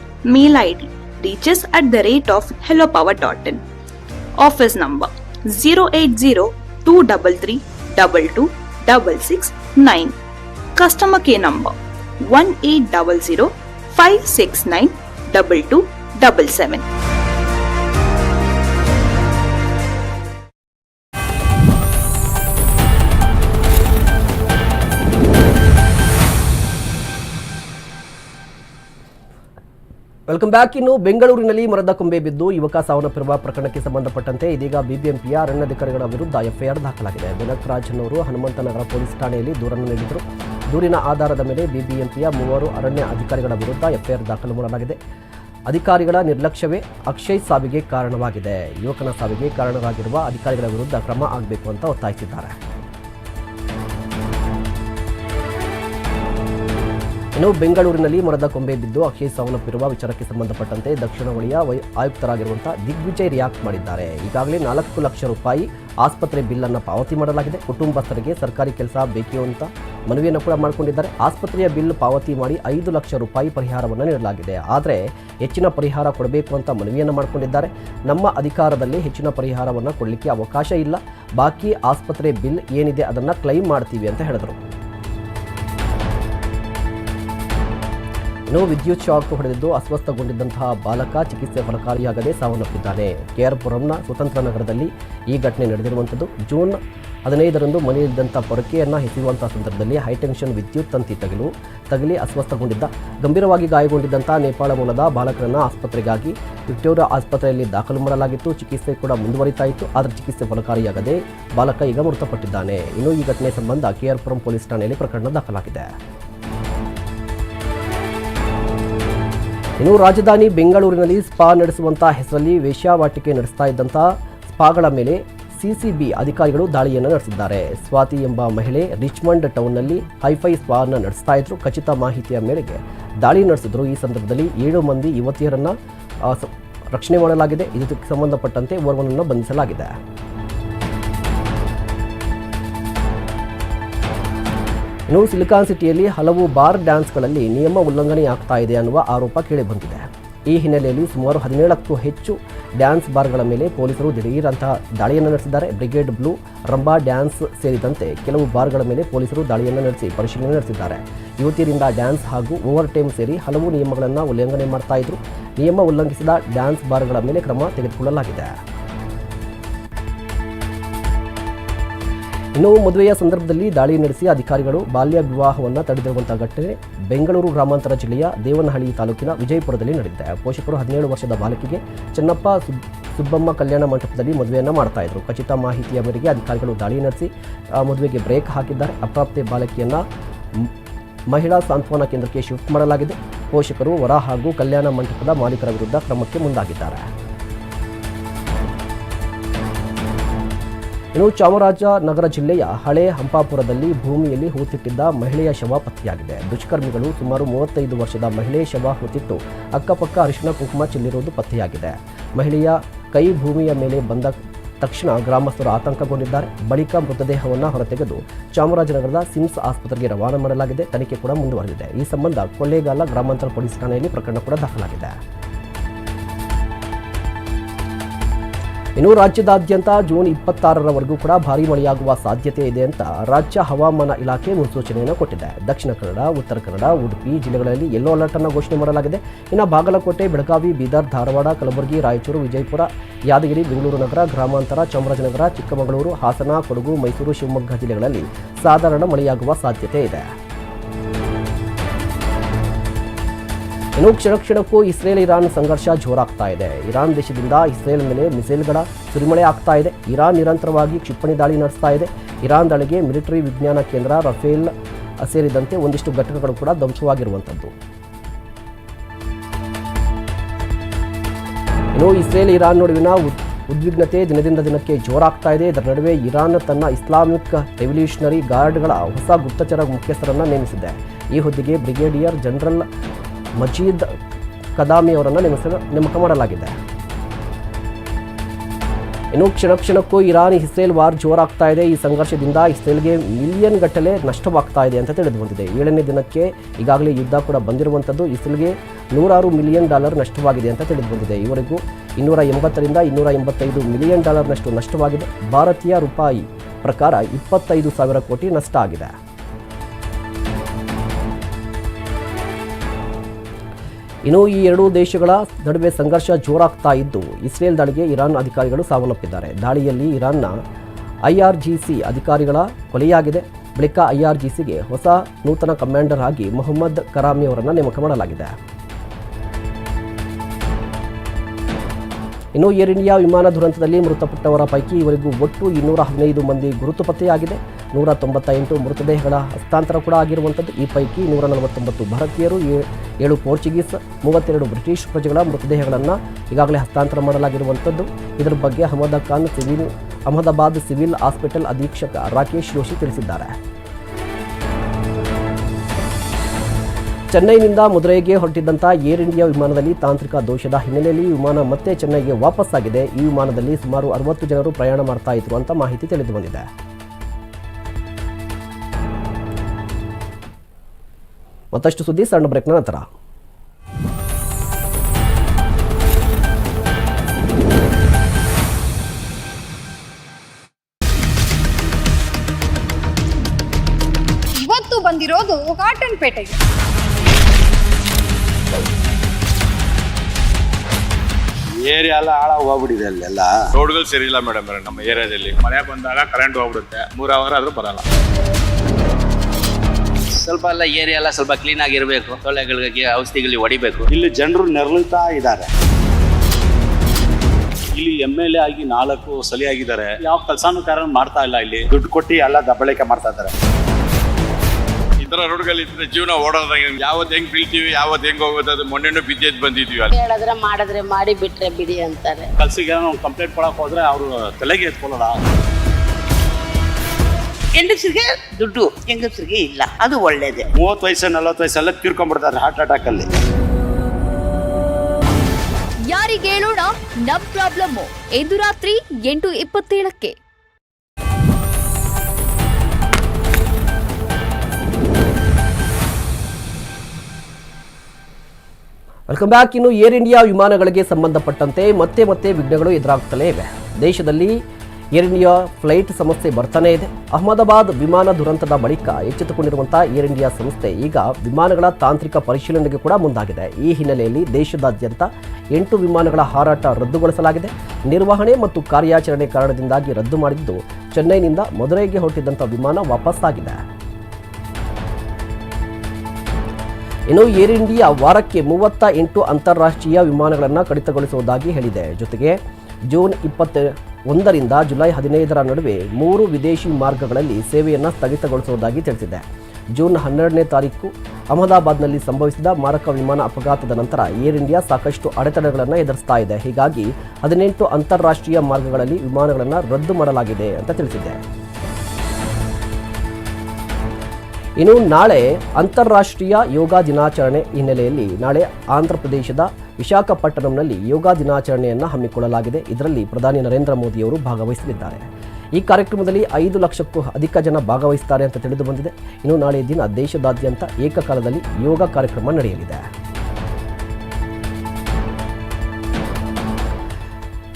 Mail ID reaches at the rate of hellopower.in. Office number 080 233 22 Customer care number 1800 569 2277. Welcome back ಇನ್ನು ಬೆಂಗಳೂರಿನಲ್ಲಿ ಮರದ ಕೊಂಬೆ ಬಿದ್ದು ಯುವಕ ಸಾವನ್ನಪ್ಪಿರುವ ಪ್ರಕರಣಕ್ಕೆ ಸಂಬಂಧಪಟ್ಟಂತೆ ಇದೀಗ ಬಿಬಿಎಂಪಿಯ ಅರಣ್ಯಾಧಿಕಾರಿಗಳ ವಿರುದ್ಧ ಎಫ್ಐಆರ್ ದಾಖಲಾಗಿದೆ. ವಿನಕ್ ರಾಜ್ ಅವರು ಹನುಮಂತನಗರ ಪೊಲೀಸ್ ಠಾಣೆಯಲ್ಲಿ ದೂರನ್ನು ನೀಡಿದರು. ದೂರಿನ ಆಧಾರದ ಮೇಲೆ ಬಿಬಿಎಂಪಿಯ ಮೂವರು ಅರಣ್ಯ ಅಧಿಕಾರಿಗಳ ವಿರುದ್ಧ ಎಫ್ಐಆರ್ ದಾಖಲು ಮಾಡಲಾಗಿದೆ. ಅಧಿಕಾರಿಗಳ ನಿರ್ಲಕ್ಷ್ಯವೇ ಅಕ್ಷಯ್ ಸಾವಿಗೆ ಕಾರಣವಾಗಿದೆ. ಯುವಕನ ಸಾವಿಗೆ ಕಾರಣರಾಗಿರುವ ಅಧಿಕಾರಿಗಳ ವಿರುದ್ಧ ಕ್ರಮ ಆಗಬೇಕು ಅಂತ ಒತ್ತಾಯಿಸಿದ್ದಾರೆ. ಇನ್ನು ಬೆಂಗಳೂರಿನಲ್ಲಿ ಮರದ ಕೊಂಬೆ ಬಿದ್ದು ಅಕ್ಷಯ್ ಸಾವನ್ನಪ್ಪಿರುವ ವಿಚಾರಕ್ಕೆ ಸಂಬಂಧಪಟ್ಟಂತೆ ದಕ್ಷಿಣ ವಲಯ ಆಯುಕ್ತರಾಗಿರುವಂತಹ ದಿಗ್ವಿಜಯ್ ರಿಯಾಕ್ಟ್ ಮಾಡಿದ್ದಾರೆ. ಈಗಾಗಲೇ ನಾಲ್ಕು ಲಕ್ಷ ರೂಪಾಯಿ ಆಸ್ಪತ್ರೆ ಬಿಲ್ ಅನ್ನು ಪಾವತಿ ಮಾಡಲಾಗಿದೆ. ಕುಟುಂಬಸ್ಥರಿಗೆ ಸರ್ಕಾರಿ ಕೆಲಸ ಬೇಕು ಅಂತ ಮನವಿಯನ್ನು ಕೂಡ ಮಾಡಿಕೊಂಡಿದ್ದಾರೆ. ಆಸ್ಪತ್ರೆಯ ಬಿಲ್ ಪಾವತಿ ಮಾಡಿ ಐದು ಲಕ್ಷ ರೂಪಾಯಿ ಪರಿಹಾರವನ್ನು ನೀಡಲಾಗಿದೆ. ಆದರೆ ಹೆಚ್ಚಿನ ಪರಿಹಾರ ಕೊಡಬೇಕು ಅಂತ ಮನವಿಯನ್ನು ಮಾಡಿಕೊಂಡಿದ್ದಾರೆ. ನಮ್ಮ ಅಧಿಕಾರದಲ್ಲಿ ಹೆಚ್ಚಿನ ಪರಿಹಾರವನ್ನು ಕೊಡಲಿಕ್ಕೆ ಅವಕಾಶ ಇಲ್ಲ. ಬಾಕಿ ಆಸ್ಪತ್ರೆ ಬಿಲ್ ಏನಿದೆ ಅದನ್ನು ಕ್ಲೈಮ್ ಮಾಡ್ತೀವಿ ಅಂತ ಹೇಳಿದರು. ಇನ್ನು ವಿದ್ಯುತ್ ಶಾಕ್ ಹೊಡೆದಿದ್ದು ಅಸ್ವಸ್ಥಗೊಂಡಿದ್ದಂತಹ ಬಾಲಕ ಚಿಕಿತ್ಸೆ ಫಲಕಾರಿಯಾಗದೆ ಸಾವನ್ನಪ್ಪಿದ್ದಾನೆ. ಕೆಆರ್ಪುರಂನ ಸ್ವತಂತ್ರ ನಗರದಲ್ಲಿ ಈ ಘಟನೆ ನಡೆದಿರುವಂಥದ್ದು. ಜೂನ್ ಹದಿನೈದರಂದು ಮನೆಯಲ್ಲಿದ್ದಂಥ ಪೊರಕೆಯನ್ನು ಎಸೆಯುವಂತಹ ಸಂದರ್ಭದಲ್ಲಿ ಹೈಟೆನ್ಷನ್ ವಿದ್ಯುತ್ ತಂತಿ ತಗಲು, ತಗಲಿ ಅಸ್ವಸ್ಥಗೊಂಡಿದ್ದ. ಗಂಭೀರವಾಗಿ ಗಾಯಗೊಂಡಿದ್ದಂಥ ನೇಪಾಳ ಮೂಲದ ಬಾಲಕರನ್ನು ಆಸ್ಪತ್ರೆಗಾಗಿ ವಿಕ್ಟೋರಿಯಾ ಆಸ್ಪತ್ರೆಯಲ್ಲಿ ದಾಖಲು ಮಾಡಲಾಗಿತ್ತು. ಚಿಕಿತ್ಸೆ ಕೂಡ ಮುಂದುವರಿತಾ ಇತ್ತು. ಆದರೆ ಚಿಕಿತ್ಸೆ ಫಲಕಾರಿಯಾಗದೆ ಬಾಲಕ ಈಗ ಮೃತಪಟ್ಟಿದ್ದಾನೆ. ಇನ್ನು ಈ ಘಟನೆ ಸಂಬಂಧ ಕೆಆರ್ಪುರಂ ಪೊಲೀಸ್ ಠಾಣೆಯಲ್ಲಿ ಪ್ರಕರಣ ದಾಖಲಾಗಿದೆ. ಇನ್ನು ರಾಜಧಾನಿ ಬೆಂಗಳೂರಿನಲ್ಲಿ ಸ್ಪಾ ನಡೆಸುವಂತ ಹೆಸರಲ್ಲಿ ವೇಶ್ಯಾವಾಟಿಕೆ ನಡೆಸ್ತಾ ಇದ್ದಂಥ ಸ್ಪಾಗಳ ಮೇಲೆ ಸಿಸಿಬಿ ಅಧಿಕಾರಿಗಳು ದಾಳಿಯನ್ನು ನಡೆಸಿದ್ದಾರೆ. ಸ್ವಾತಿ ಎಂಬ ಮಹಿಳೆ ರಿಚ್ಮಂಡ್ ಟೌನ್ನಲ್ಲಿ ಹೈಫೈ ಸ್ಪಾನ ನಡೆಸ್ತಾ ಇದ್ರು. ಖಚಿತ ಮಾಹಿತಿಯ ಮೇರೆಗೆ ದಾಳಿ ನಡೆಸಿದ್ರು. ಈ ಸಂದರ್ಭದಲ್ಲಿ ಏಳು ಮಂದಿ ಯುವತಿಯರನ್ನು ರಕ್ಷಣೆ ಮಾಡಲಾಗಿದೆ. ಇದಕ್ಕೆ ಸಂಬಂಧಪಟ್ಟಂತೆ ಓರ್ವನನ್ನು ಬಂಧಿಸಲಾಗಿದೆ. ಇನ್ನು ಸಿಲಿಕಾನ್ ಸಿಟಿಯಲ್ಲಿ ಹಲವು ಬಾರ್ ಡ್ಯಾನ್ಸ್ಗಳಲ್ಲಿ ನಿಯಮ ಉಲ್ಲಂಘನೆ ಆಗ್ತಾ ಇದೆ ಅನ್ನುವ ಆರೋಪ ಕೇಳಿಬಂದಿದೆ. ಈ ಹಿನ್ನೆಲೆಯಲ್ಲಿ ಸುಮಾರು ಹದಿನೇಳಕ್ಕೂ ಹೆಚ್ಚು ಡ್ಯಾನ್ಸ್ ಬಾರ್ಗಳ ಮೇಲೆ ಪೊಲೀಸರು ದಿಢೀರಂತಹ ದಾಳಿಯನ್ನು ನಡೆಸಿದ್ದಾರೆ. ಬ್ರಿಗೇಡ್ ಬ್ಲೂ ರಂಬಾ ಡ್ಯಾನ್ಸ್ ಸೇರಿದಂತೆ ಕೆಲವು ಬಾರ್ಗಳ ಮೇಲೆ ಪೊಲೀಸರು ದಾಳಿಯನ್ನು ನಡೆಸಿ ಪರಿಶೀಲನೆ ನಡೆಸಿದ್ದಾರೆ. ಯುವತಿಯರಿಂದ ಡ್ಯಾನ್ಸ್ ಹಾಗೂ ಓವರ್ ಟೈಮ್ ಸೇರಿ ಹಲವು ನಿಯಮಗಳನ್ನು ಉಲ್ಲಂಘನೆ ಮಾಡ್ತಾ ನಿಯಮ ಉಲ್ಲಂಘಿಸಿದ ಡ್ಯಾನ್ಸ್ ಬಾರ್ಗಳ ಮೇಲೆ ಕ್ರಮ ತೆಗೆದುಕೊಳ್ಳಲಾಗಿದೆ. ಇನ್ನು ಮದುವೆಯ ಸಂದರ್ಭದಲ್ಲಿ ದಾಳಿ ನಡೆಸಿ ಅಧಿಕಾರಿಗಳು ಬಾಲ್ಯ ವಿವಾಹವನ್ನು ತಡೆದಿರುವಂತಹ ಘಟನೆ ಬೆಂಗಳೂರು ಗ್ರಾಮಾಂತರ ಜಿಲ್ಲೆಯ ದೇವನಹಳ್ಳಿ ತಾಲೂಕಿನ ವಿಜಯಪುರದಲ್ಲಿ ನಡೆದಿದೆ. ಪೋಷಕರು ಹದಿನೇಳು ವರ್ಷದ ಬಾಲಕಿಗೆ ಚೆನ್ನಪ್ಪ ಸುಬ್- ಸುಬ್ಬಮ್ಮ ಕಲ್ಯಾಣ ಮಂಟಪದಲ್ಲಿ ಮದುವೆಯನ್ನು ಮಾಡ್ತಾ ಇದ್ರು. ಖಚಿತ ಮಾಹಿತಿಯ ಮೇರೆಗೆ ಅಧಿಕಾರಿಗಳು ದಾಳಿ ನಡೆಸಿ ಮದುವೆಗೆ ಬ್ರೇಕ್ ಹಾಕಿದ್ದಾರೆ. ಅಪ್ರಾಪ್ತೆ ಬಾಲಕಿಯನ್ನು ಮಹಿಳಾ ಸಾಂತ್ವನ ಕೇಂದ್ರಕ್ಕೆ ಶಿಫ್ಟ್ ಮಾಡಲಾಗಿದೆ. ಪೋಷಕರು ವರ ಹಾಗೂ ಕಲ್ಯಾಣ ಮಂಟಪದ ಮಾಲೀಕರ ವಿರುದ್ಧ ಕ್ರಮಕ್ಕೆ ಮುಂದಾಗಿದ್ದಾರೆ. ಇನ್ನು ಚಾಮರಾಜನಗರ ಜಿಲ್ಲೆಯ ಹಳೆ ಹಂಪಾಪುರದಲ್ಲಿ ಭೂಮಿಯಲ್ಲಿ ಹೂತಿಟ್ಟಿದ್ದ ಮಹಿಳೆಯ ಶವ ಪತ್ತೆಯಾಗಿದೆ. ದುಷ್ಕರ್ಮಿಗಳು ಸುಮಾರು ಮೂವತ್ತೈದು ವರ್ಷದ ಮಹಿಳೆ ಶವ ಹೂತಿಟ್ಟು ಅಕ್ಕಪಕ್ಕ ಅರಿಶಿನ ಕುಂಕುಮ ಚೆಲ್ಲಿರುವುದು ಪತ್ತೆಯಾಗಿದೆ. ಮಹಿಳೆಯ ಕೈ ಭೂಮಿಯ ಮೇಲೆ ಬಂದ ತಕ್ಷಣ ಗ್ರಾಮಸ್ಥರು ಆತಂಕಗೊಂಡಿದ್ದಾರೆ. ಬಳಿಕ ಮೃತದೇಹವನ್ನು ಹೊರತೆಗೆದು ಚಾಮರಾಜನಗರದ ಸಿಮ್ಸ್ ಆಸ್ಪತ್ರೆಗೆ ರವಾನೆ ಮಾಡಲಾಗಿದೆ. ತನಿಖೆ ಕೂಡ ಮುಂದುವರೆದಿದೆ. ಈ ಸಂಬಂಧ ಕೊಳ್ಳೇಗಾಲ ಗ್ರಾಮಾಂತರ ಪೊಲೀಸ್ ಠಾಣೆಯಲ್ಲಿ ಪ್ರಕರಣ ಕೂಡ ದಾಖಲಾಗಿದೆ. ಇನ್ನು ರಾಜ್ಯದಾದ್ಯಂತ ಜೂನ್ ಇಪ್ಪತ್ತಾರರವರೆಗೂ ಕೂಡ ಭಾರೀ ಮಳೆಯಾಗುವ ಸಾಧ್ಯತೆ ಇದೆ ಅಂತ ರಾಜ್ಯ ಹವಾಮಾನ ಇಲಾಖೆ ಮುನ್ಸೂಚನೆಯನ್ನು ಕೊಟ್ಟಿದೆ. ದಕ್ಷಿಣ ಕನ್ನಡ, ಉತ್ತರ ಕನ್ನಡ, ಉಡುಪಿ ಜಿಲ್ಲೆಗಳಲ್ಲಿ ಯೆಲ್ಲೋ ಅಲರ್ಟ್ ಅನ್ನು ಘೋಷಣೆ ಮಾಡಲಾಗಿದೆ. ಇನ್ನು ಬಾಗಲಕೋಟೆ, ಬೆಳಗಾವಿ, ಬೀದರ್, ಧಾರವಾಡ, ಕಲಬುರಗಿ, ರಾಯಚೂರು, ವಿಜಯಪುರ, ಯಾದಗಿರಿ, ಬೆಂಗಳೂರು ನಗರ, ಗ್ರಾಮಾಂತರ, ಚಾಮರಾಜನಗರ, ಚಿಕ್ಕಮಗಳೂರು, ಹಾಸನ, ಕೊಡಗು, ಮೈಸೂರು, ಶಿವಮೊಗ್ಗ ಜಿಲ್ಲೆಗಳಲ್ಲಿ ಸಾಧಾರಣ ಮಳೆಯಾಗುವ ಸಾಧ್ಯತೆ ಇದೆ. ಇನ್ನು ಕ್ಷಣ ಕ್ಷಣಕ್ಕೂ ಇಸ್ರೇಲ್ ಇರಾನ್ ಸಂಘರ್ಷ ಜೋರಾಗ್ತಾ ಇದೆ. ಇರಾನ್ ದೇಶದಿಂದ ಇಸ್ರೇಲ್ ಮೇಲೆ ಮಿಸೈಲ್ಗಳ ಸುರಿಮಳೆ ಆಗ್ತಾ ಇದೆ. ಇರಾನ್ ನಿರಂತರವಾಗಿ ಕ್ಷಿಪಣಿ ದಾಳಿ ನಡೆಸ್ತಾ ಇದೆ. ಇರಾನ್ ದಾಳಿಗೆ ಮಿಲಿಟರಿ ವಿಜ್ಞಾನ ಕೇಂದ್ರ ರಫೇಲ್ ಸೇರಿದಂತೆ ಒಂದಿಷ್ಟು ಘಟಕಗಳು ಕೂಡ ಧ್ವಂಸವಾಗಿರುವಂಥದ್ದು. ಇನ್ನು ಇಸ್ರೇಲ್ ಇರಾನ್ ನಡುವಿನ ಉದ್- ಉದ್ವಿಗ್ನತೆ ದಿನದಿಂದ ದಿನಕ್ಕೆ ಜೋರಾಗ್ತಾ ಇದೆ. ಇದರ ನಡುವೆ ಇರಾನ್ ತನ್ನ ಇಸ್ಲಾಮಿಕ್ ರೆವಲ್ಯೂಷನರಿ ಗಾರ್ಡ್ಗಳ ಹೊಸ ಗುಪ್ತಚರ ಮುಖ್ಯಸ್ಥರನ್ನು ನೇಮಿಸಿದೆ. ಈ ಹುದ್ದೆಗೆ ಬ್ರಿಗೇಡಿಯರ್ ಜನರಲ್ ಮಜೀದ್ ಕದಾಮಿ ಅವರನ್ನು ನೇಮಿಸ ನೇಮಕ ಮಾಡಲಾಗಿದೆ. ಇನ್ನು ಕ್ಷಣ ಕ್ಷಣಕ್ಕೂ ಇರಾನ್ ಇಸ್ರೇಲ್ ವಾರ್ ಜೋರಾಗ್ತಾ ಇದೆ. ಈ ಸಂಘರ್ಷದಿಂದ ಇಸ್ರೇಲ್ಗೆ ಮಿಲಿಯನ್ ಗಟ್ಟಲೆ ನಷ್ಟವಾಗ್ತಾ ಇದೆ ಅಂತ ತಿಳಿದು ಬಂದಿದೆ ಏಳನೇ ದಿನಕ್ಕೆ ಈಗಾಗಲೇ ಯುದ್ಧ ಕೂಡ ಬಂದಿರುವಂಥದ್ದು ಇಸ್ರೇಲ್ಗೆ ನೂರಾರು ಮಿಲಿಯನ್ ಡಾಲರ್ ನಷ್ಟವಾಗಿದೆ ಅಂತ ತಿಳಿದು ಬಂದಿದೆ ಇವರೆಗೂ ಇನ್ನೂರ ಎಂಬತ್ತರಿಂದ ಇನ್ನೂರ ಎಂಬತ್ತೈದು ಮಿಲಿಯನ್ ಡಾಲರ್ನಷ್ಟು ನಷ್ಟವಾಗಿದೆ. ಭಾರತೀಯ ರೂಪಾಯಿ ಪ್ರಕಾರ ಇಪ್ಪತ್ತೈದು ಸಾವಿರ ಕೋಟಿ ನಷ್ಟ ಆಗಿದೆ. ಇನ್ನು ಈ ಎರಡೂ ದೇಶಗಳ ನಡುವೆ ಸಂಘರ್ಷ ಜೋರಾಗ್ತಾ ಇದ್ದು, ಇಸ್ರೇಲ್ ದಾಳಿಗೆ ಇರಾನ್ ಅಧಿಕಾರಿಗಳು ಸಾವನ್ನಪ್ಪಿದ್ದಾರೆ. ದಾಳಿಯಲ್ಲಿ ಇರಾನ್ನ ಐಆರ್ಜಿಸಿ ಅಧಿಕಾರಿಗಳ ಕೊಲೆಯಾಗಿದೆ. ಬಳಿಕ ಐಆರ್ಜಿಸಿಗೆ ಹೊಸ ನೂತನ ಕಮಾಂಡರ್ ಆಗಿ ಮೊಹಮ್ಮದ್ ಕರಾಮಿ ಅವರನ್ನು ನೇಮಕ ಮಾಡಲಾಗಿದೆ. ಇನ್ನು ಏರ್ ಇಂಡಿಯಾ ವಿಮಾನ ದುರಂತದಲ್ಲಿ ಮೃತಪಟ್ಟವರ ಪೈಕಿ ಇವರಿಗೂ ಒಟ್ಟು ಇನ್ನೂರ ಹದಿನೈದು ಮಂದಿ ಗುರುತು ಪತ್ತೆಯಾಗಿದೆ ನೂರ ತೊಂಬತ್ತ ಮೃತದೇಹಗಳ ಹಸ್ತಾಂತರ ಕೂಡ ಆಗಿರುವಂಥದ್ದು. ಈ ಪೈಕಿ ನೂರ ನಲವತ್ತೊಂಬತ್ತು ಭಾರತೀಯರು ಏಳು ಪೋರ್ಚುಗೀಸ್, ಮೂವತ್ತೆರಡು ಬ್ರಿಟಿಷ್ ಪ್ರಜೆಗಳ ಮೃತದೇಹಗಳನ್ನು ಈಗಾಗಲೇ ಹಸ್ತಾಂತರ ಮಾಡಲಾಗಿರುವಂಥದ್ದು. ಇದರ ಬಗ್ಗೆ ಅಹಮದ Khan civil, Ahmedabad civil hospital ಅಧೀಕ್ಷಕ ರಾಕೇಶ್ ಜೋಶಿ ತಿಳಿಸಿದ್ದಾರೆ. ಚೆನ್ನೈನಿಂದ ಮದುರೈಗೆ ಹೊರಟಿದ್ದಂಥ ಏರ್ ಇಂಡಿಯಾ ವಿಮಾನದಲ್ಲಿ ತಾಂತ್ರಿಕ ದೋಷದ ಹಿನ್ನೆಲೆಯಲ್ಲಿ ವಿಮಾನ ಮತ್ತೆ ಚೆನ್ನೈಗೆ ವಾಪಸ್ಸಾಗಿದೆ. ಈ ವಿಮಾನದಲ್ಲಿ ಸುಮಾರು ಅರವತ್ತು ಜನರು ಪ್ರಯಾಣ ಮಾಡ್ತಾ ಇದ್ರು ಅಂತ ಮಾಹಿತಿ ತಿಳಿದು ಮತ್ತಷ್ಟು ಸುದ್ದಿ ಸಣ್ಣ ಬ್ರೇಕ್ನ ನಂತರ. ಇವತ್ತು ಬಂದಿರೋದು ಕಾಟನ್ ಪೇಟೆಗೆ. ಏರಿಯಾ ಎಲ್ಲ ಹಾಳಾಗಿ ಹೋಗ್ಬಿಟ್ಟಿದೆ ಅಲ್ಲೆಲ್ಲ. ರೋಡ್ಗಳು ಸರಿ ಇಲ್ಲ ಮೇಡಮ್ ನಮ್ಮ ಏರಿಯಾದಲ್ಲಿ ಮಳೆ ಬಂದಾಗ ಕರೆಂಟ್ ಹೋಗ್ಬಿಡುತ್ತೆ. ಮೂರು ಅವರ್ ಆದ್ರೂ ಬರಲ್ಲ. ಸ್ವಲ್ಪ ಎಲ್ಲ ಏರಿಯಾ ಎಲ್ಲ ಸ್ವಲ್ಪ ಕ್ಲೀನ್ ಆಗಿರಬೇಕು. ಸೊಳ್ಳೆಗಳಿಗೆ ಔಷಧಿಗಳಿಗೆ ಹೊಡಿಬೇಕು. ಇಲ್ಲಿ ಜನರು ನೆರಳುತ್ತಾ ಇದ್ದಾರೆ. ಇಲ್ಲಿ ಎಂ ಎಲ್ ಎ ಆಗಿ ನಾಲ್ಕು ಸಲಿ ಆಗಿದ್ದಾರೆ ಯಾವ ಕೆಲಸನೂ ಕಾರಣ ಮಾಡ್ತಾ ಇಲ್ಲ ಇಲ್ಲಿ. ದುಡ್ಡು ಕೊಟ್ಟು ಎಲ್ಲ ದಬ್ಬಳಿಕೆ ಮಾಡ್ತಾ ಇದ್ದಾರೆ. ಇತರ ತರ ರೋಡ್ಗಳಿದ್ರೆ ಜೀವನ ಓಡೋದಾಗ ಯಾವತ್ತು ಹೆಂಗ್ ಬೀಳ್ತೀವಿ ಯಾವತ್ತು ಹೆಂಗ್ ಹೋಗೋದು ಅದು ಮೊನ್ನೆನೂ ಬಿದ್ದೆದ್ ಬಂದಿದ್ವಿ ಅಲ್ಲಿ. ಹೇಳಿದ್ರೆ ಮಾಡಿದ್ರೆ ಮಾಡಿ ಬಿಟ್ರೆ ಬಿಡಿ ಅಂತಾರೆ. ಕಲ್ಸಿಗೆ ಏನೋ ಕಂಪ್ಲೇಂಟ್ ಕೊಡಕ್ ಹೋದ್ರೆ ಅವರು ತಲೆಗೆ ಎತ್ಕೊಳ್ಳಲ್ಲ ಹೆಂಗಸರಿಗೆ ದುಡ್ಡು ಹೆಂಗಸರಿಗೆ ಇಲ್ಲ. ಅದು ಒಳ್ಳೇದೇ. ಮೂವತ್ತು ವಯಸ್ಸು ನಲವತ್ತು ವಯಸ್ಸೆಲ್ಲ ತೀರ್ಕೊಂಡ್ಬಿಡ್ತಾರೆ ಹಾರ್ಟ್ ಅಟ್ಯಾಕ್ ಅಲ್ಲಿ. ಯಾರಿಗೇಳೋಣ ನಮ್ ಪ್ರಾಬ್ಲಮ್ ಇಂದು ರಾತ್ರಿ ಎಂಟು ಇಪ್ಪತ್ತೇಳಕ್ಕೆ. ವೆಲ್ಕಮ್ ಬ್ಯಾಕ್ ಇನ್ನು ಏರ್ ಇಂಡಿಯಾ ವಿಮಾನಗಳಿಗೆ ಸಂಬಂಧಪಟ್ಟಂತೆ ಮತ್ತೆ ಮತ್ತೆ ವಿಘ್ನಗಳು ಎದುರಾಗುತ್ತಲೇ ಇವೆ. ದೇಶದಲ್ಲಿ ಏರ್ ಇಂಡಿಯಾ ಫ್ಲೈಟ್ ಸಮಸ್ಯೆ ಬರ್ತಾನೇ ಇದೆ. ಅಹಮದಾಬಾದ್ ವಿಮಾನ ದುರಂತದ ಬಳಿಕ ಎಚ್ಚೆತ್ತುಕೊಂಡಿರುವಂತಹ ಏರ್ ಇಂಡಿಯಾ ಸಂಸ್ಥೆ ಈಗ ವಿಮಾನಗಳ ತಾಂತ್ರಿಕ ಪರಿಶೀಲನೆಗೆ ಕೂಡ ಮುಂದಾಗಿದೆ. ಈ ಹಿನ್ನೆಲೆಯಲ್ಲಿ ದೇಶದಾದ್ಯಂತ ಎಂಟು ವಿಮಾನಗಳ ಹಾರಾಟ ರದ್ದುಗೊಳಿಸಲಾಗಿದೆ. ನಿರ್ವಹಣೆ ಮತ್ತು ಕಾರ್ಯಾಚರಣೆ ಕಾರಣದಿಂದಾಗಿ ರದ್ದು ಮಾಡಿದ್ದು ಚೆನ್ನೈನಿಂದ ಮದುರೈಗೆ ಹೊರಟಿದ್ದಂಥ ವಿಮಾನ ವಾಪಸ್ಸಾಗಿದೆ. ಇನ್ನು ಏರ್ ಇಂಡಿಯಾ ವಾರಕ್ಕೆ ಮೂವತ್ತ ಎಂಟು ಅಂತಾರಾಷ್ಟ್ರೀಯ ವಿಮಾನಗಳನ್ನು ಕಡಿತಗೊಳಿಸುವುದಾಗಿ ಹೇಳಿದೆ. ಜೊತೆಗೆ ಜೂನ್ ಇಪ್ಪತ್ತ ಒಂದರಿಂದ ಜುಲೈ ಹದಿನೈದರ ನಡುವೆ ಮೂರು ವಿದೇಶಿ ಮಾರ್ಗಗಳಲ್ಲಿ ಸೇವೆಯನ್ನು ಸ್ಥಗಿತಗೊಳಿಸುವುದಾಗಿ ತಿಳಿಸಿದೆ. ಜೂನ್ ಹನ್ನೆರಡನೇ ತಾರೀಕು ಅಹಮದಾಬಾದ್ನಲ್ಲಿ ಸಂಭವಿಸಿದ ಮಾರಕ ವಿಮಾನ ಅಪಘಾತದ ನಂತರ ಏರ್ ಇಂಡಿಯಾ ಸಾಕಷ್ಟು ಅಡೆತಡೆಗಳನ್ನು ಎದುರಿಸ್ತಾ ಇದೆ. ಹೀಗಾಗಿ ಹದಿನೆಂಟು ಅಂತಾರಾಷ್ಟ್ರೀಯ ಮಾರ್ಗಗಳಲ್ಲಿ ವಿಮಾನಗಳನ್ನು ರದ್ದು ಮಾಡಲಾಗಿದೆ ಅಂತ ತಿಳಿಸಿದೆ. ಇನ್ನು ನಾಳೆ ಅಂತಾರಾಷ್ಟ್ರೀಯ ಯೋಗ ದಿನಾಚರಣೆ ಹಿನ್ನೆಲೆಯಲ್ಲಿ ನಾಳೆ ಆಂಧ್ರ ಪ್ರದೇಶದ ವಿಶಾಖಪಟ್ಟಣಂನಲ್ಲಿ ಯೋಗ ದಿನಾಚರಣೆಯನ್ನು ಹಮ್ಮಿಕೊಳ್ಳಲಾಗಿದೆ. ಇದರಲ್ಲಿ ಪ್ರಧಾನಿ ನರೇಂದ್ರ ಮೋದಿಯವರು ಭಾಗವಹಿಸಲಿದ್ದಾರೆ. ಈ ಕಾರ್ಯಕ್ರಮದಲ್ಲಿ ಐದು ಲಕ್ಷಕ್ಕೂ ಅಧಿಕ ಜನ ಭಾಗವಹಿಸುತ್ತಾರೆ ಅಂತ ತಿಳಿದು ಬಂದಿದೆ. ಇನ್ನು ನಾಳೆ ದಿನ ದೇಶದಾದ್ಯಂತ ಏಕಕಾಲದಲ್ಲಿ ಯೋಗ ಕಾರ್ಯಕ್ರಮ ನಡೆಯಲಿದೆ.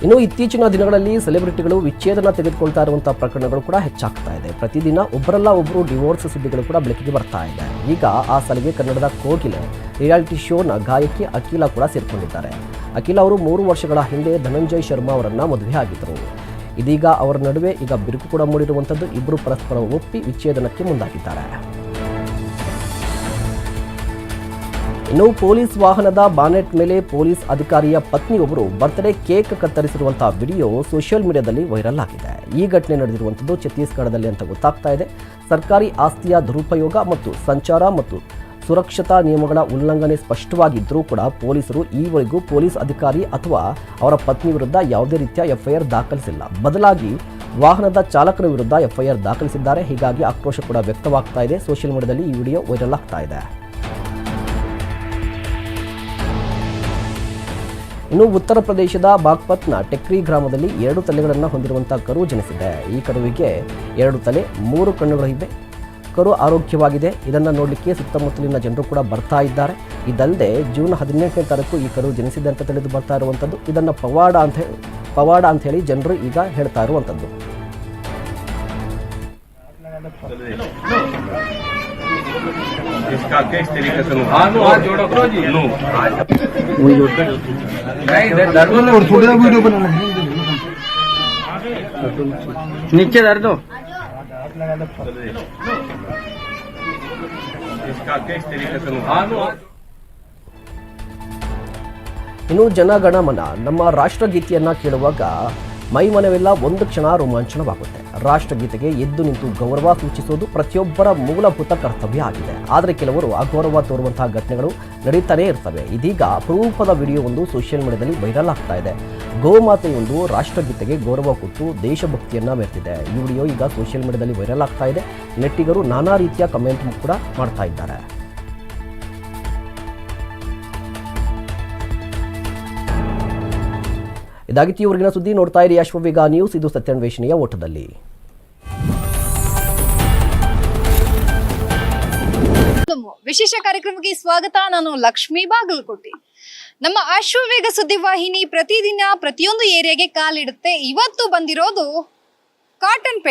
ಇನ್ನು ಇತ್ತೀಚಿನ ದಿನಗಳಲ್ಲಿ ಸೆಲೆಬ್ರಿಟಿಗಳು ವಿಚ್ಛೇದನ ತೆಗೆದುಕೊಳ್ತಾ ಇರುವಂತಹ ಪ್ರಕರಣಗಳು ಕೂಡ ಹೆಚ್ಚಾಗ್ತಾ ಇದೆ. ಪ್ರತಿದಿನ ಒಬ್ಬರಲ್ಲ ಒಬ್ಬರು ಡಿವೋರ್ಸ್ ಸುದ್ದಿಗಳು ಕೂಡ ಬೆಳಕಿಗೆ ಬರ್ತಾ ಇದೆ. ಈಗ ಆ ಸಲಿಗೆ ಕನ್ನಡದ ಕೋಗಿಲೆ ರಿಯಾಲಿಟಿ ಶೋನ ಗಾಯಕಿ ಅಖಿಲ ಕೂಡ ಸೇರ್ಕೊಂಡಿದ್ದಾರೆ. ಅಖಿಲ ಅವರು ಮೂರು ವರ್ಷಗಳ ಹಿಂದೆ ಧನಂಜಯ್ ಶರ್ಮಾ ಅವರನ್ನ ಮದುವೆ ಆಗಿದ್ದರು ಇದೀಗ ಅವರ ನಡುವೆ ಈಗ ಬಿರುಕು ಕೂಡ ಮೂಡಿರುವಂಥದ್ದು ಇಬ್ಬರು ಪರಸ್ಪರ ಒಪ್ಪಿ ವಿಚ್ಛೇದನಕ್ಕೆ ಮುಂದಾಗಿದ್ದಾರೆ. ಇನ್ನು ಪೊಲೀಸ್ ವಾಹನದ ಬಾನೆಟ್ ಮೇಲೆ ಪೊಲೀಸ್ ಅಧಿಕಾರಿಯ ಪತ್ನಿಯೊಬ್ಬರು ಬರ್ತ್ಡೇ ಕೇಕ್ ಕತ್ತರಿಸಿರುವಂತಹ ವಿಡಿಯೋ ಸೋಷಿಯಲ್ ಮೀಡಿಯಾದಲ್ಲಿ ವೈರಲ್ ಆಗಿದೆ. ಈ ಘಟನೆ ನಡೆದಿರುವಂಥದ್ದು ಛತ್ತೀಸ್ಗಢದಲ್ಲಿ ಅಂತ ಗೊತ್ತಾಗ್ತಾ ಇದೆ. ಸರ್ಕಾರಿ ಆಸ್ತಿಯ ದುರುಪಯೋಗ ಮತ್ತು ಸಂಚಾರ ಮತ್ತು ಸುರಕ್ಷತಾ ನಿಯಮಗಳ ಉಲ್ಲಂಘನೆ ಸ್ಪಷ್ಟವಾಗಿದ್ದರೂ ಕೂಡ ಪೊಲೀಸರು ಈವರೆಗೂ ಪೊಲೀಸ್ ಅಧಿಕಾರಿ ಅಥವಾ ಅವರ ಪತ್ನಿ ವಿರುದ್ಧ ಯಾವುದೇ ರೀತಿಯ ಎಫ್ಐಆರ್ ದಾಖಲಿಸಿಲ್ಲ. ಬದಲಾಗಿ ವಾಹನದ ಚಾಲಕನ ವಿರುದ್ಧ ಎಫ್ಐಆರ್ ದಾಖಲಿಸಿದ್ದಾರೆ. ಹೀಗಾಗಿ ಆಕ್ರೋಶ ಕೂಡ ವ್ಯಕ್ತವಾಗ್ತಾ ಇದೆ. ಸೋಷಿಯಲ್ ಮೀಡಿಯಾದಲ್ಲಿ ಈ ವಿಡಿಯೋ ವೈರಲ್ ಆಗ್ತಾ ಇದೆ. ಇನ್ನು ಉತ್ತರ ಪ್ರದೇಶದ ಬಾಗ್ಪತ್ನ ಟೆಕ್ರಿ ಗ್ರಾಮದಲ್ಲಿ ಎರಡು ತಲೆಗಳನ್ನು ಹೊಂದಿರುವಂತಹ ಕರು ಜನಿಸಿದೆ. ಈ ಕರುವಿಗೆ ಎರಡು ತಲೆ, ಮೂರು ಕಣ್ಣುಗಳು ಇವೆ. ಕರು ಆರೋಗ್ಯವಾಗಿದೆ. ಇದನ್ನು ನೋಡಲಿಕ್ಕೆ ಸುತ್ತಮುತ್ತಲಿನ ಜನರು ಕೂಡ ಬರ್ತಾ ಇದ್ದಾರೆ. ಇದಲ್ಲದೆ ಜೂನ್ ಹದಿನೆಂಟನೇ ತಾರೀಕು ಈ ಕರು ಜನಿಸಿದೆ ಅಂತ ತಿಳಿದು ಬರ್ತಾ ಇರುವಂಥದ್ದು ಇದನ್ನು ಪವಾಡ ಅಂತ ಪವಾಡ ಅಂತ ಹೇಳಿ ಜನರು ಈಗ ಹೇಳ್ತಾ ಇರುವಂಥದ್ದು नीचे दर दो ಇನ್ನು ಜನಗಣಮನ ನಮ್ಮ ರಾಷ್ಟ್ರಗೀತೆಯನ್ನ ಕೇಳುವಾಗ ಮೈಮನವೆಲ್ಲ ಒಂದು ಕ್ಷಣ ರೋಮಾಂಚನವಾಗುತ್ತೆ ರಾಷ್ಟ್ರಗೀತೆಗೆ ಎದ್ದು ನಿಂತು ಗೌರವ ಸೂಚಿಸುವುದು ಪ್ರತಿಯೊಬ್ಬರ ಮೂಲಭೂತ ಕರ್ತವ್ಯ ಆಗಿದೆ. ಆದರೆ ಕೆಲವರು ಅಗೌರವ ತೋರುವಂತಹ ಘಟನೆಗಳು ನಡೀತಾನೇ ಇರ್ತವೆ. ಇದೀಗ ಅಪರೂಪದ ವಿಡಿಯೋ ಒಂದು ಸೋಷಿಯಲ್ ಮೀಡಿಯಾದಲ್ಲಿ ವೈರಲ್ ಆಗ್ತಾ ಇದೆ. ಗೋಮಾತೆಯೊಂದು ರಾಷ್ಟ್ರಗೀತೆಗೆ ಗೌರವ ಕೊಟ್ಟು ದೇಶಭಕ್ತಿಯನ್ನ ಮೆರೆದಿದೆ. ಈ ವಿಡಿಯೋ ಈಗ ಸೋಷಿಯಲ್ ಮೀಡಿಯಾದಲ್ಲಿ ವೈರಲ್ ಆಗ್ತಾ ಇದೆ. ನೆಟ್ಟಿಗರು ನಾನಾ ರೀತಿಯ ಕಮೆಂಟ್ ಕೂಡ ಮಾಡ್ತಾ ಇದ್ದಾರೆ. ಇದಾಗಿತ್ತು ಇವರಿಗಿನ ಸುದ್ದಿ ನೋಡ್ತಾ ಇರಿ. ಅಶ್ವವೇಗ ನ್ಯೂಸ್. ಇದು ಸತ್ಯಾನ್ವೇಷಣೆಯ ಓಟದಲ್ಲಿ. ವಿಶೇಷ ಕಾರ್ಯಕ್ರಮಕ್ಕೆ ಸ್ವಾಗತ. ನಾನು ಲಕ್ಷ್ಮೀ ಬಾಗಲಕೋಟೆ. ನಮ್ಮ ಅಶ್ವವೇಗ ಸುದ್ದಿವಾಹಿನಿ ಪ್ರತಿದಿನ ಪ್ರತಿಯೊಂದು ಏರಿಯಾಗೆ ಕಾಲಿಡುತ್ತೆ. ಇವತ್ತು ಬಂದಿರೋದು ಕಾಟನ್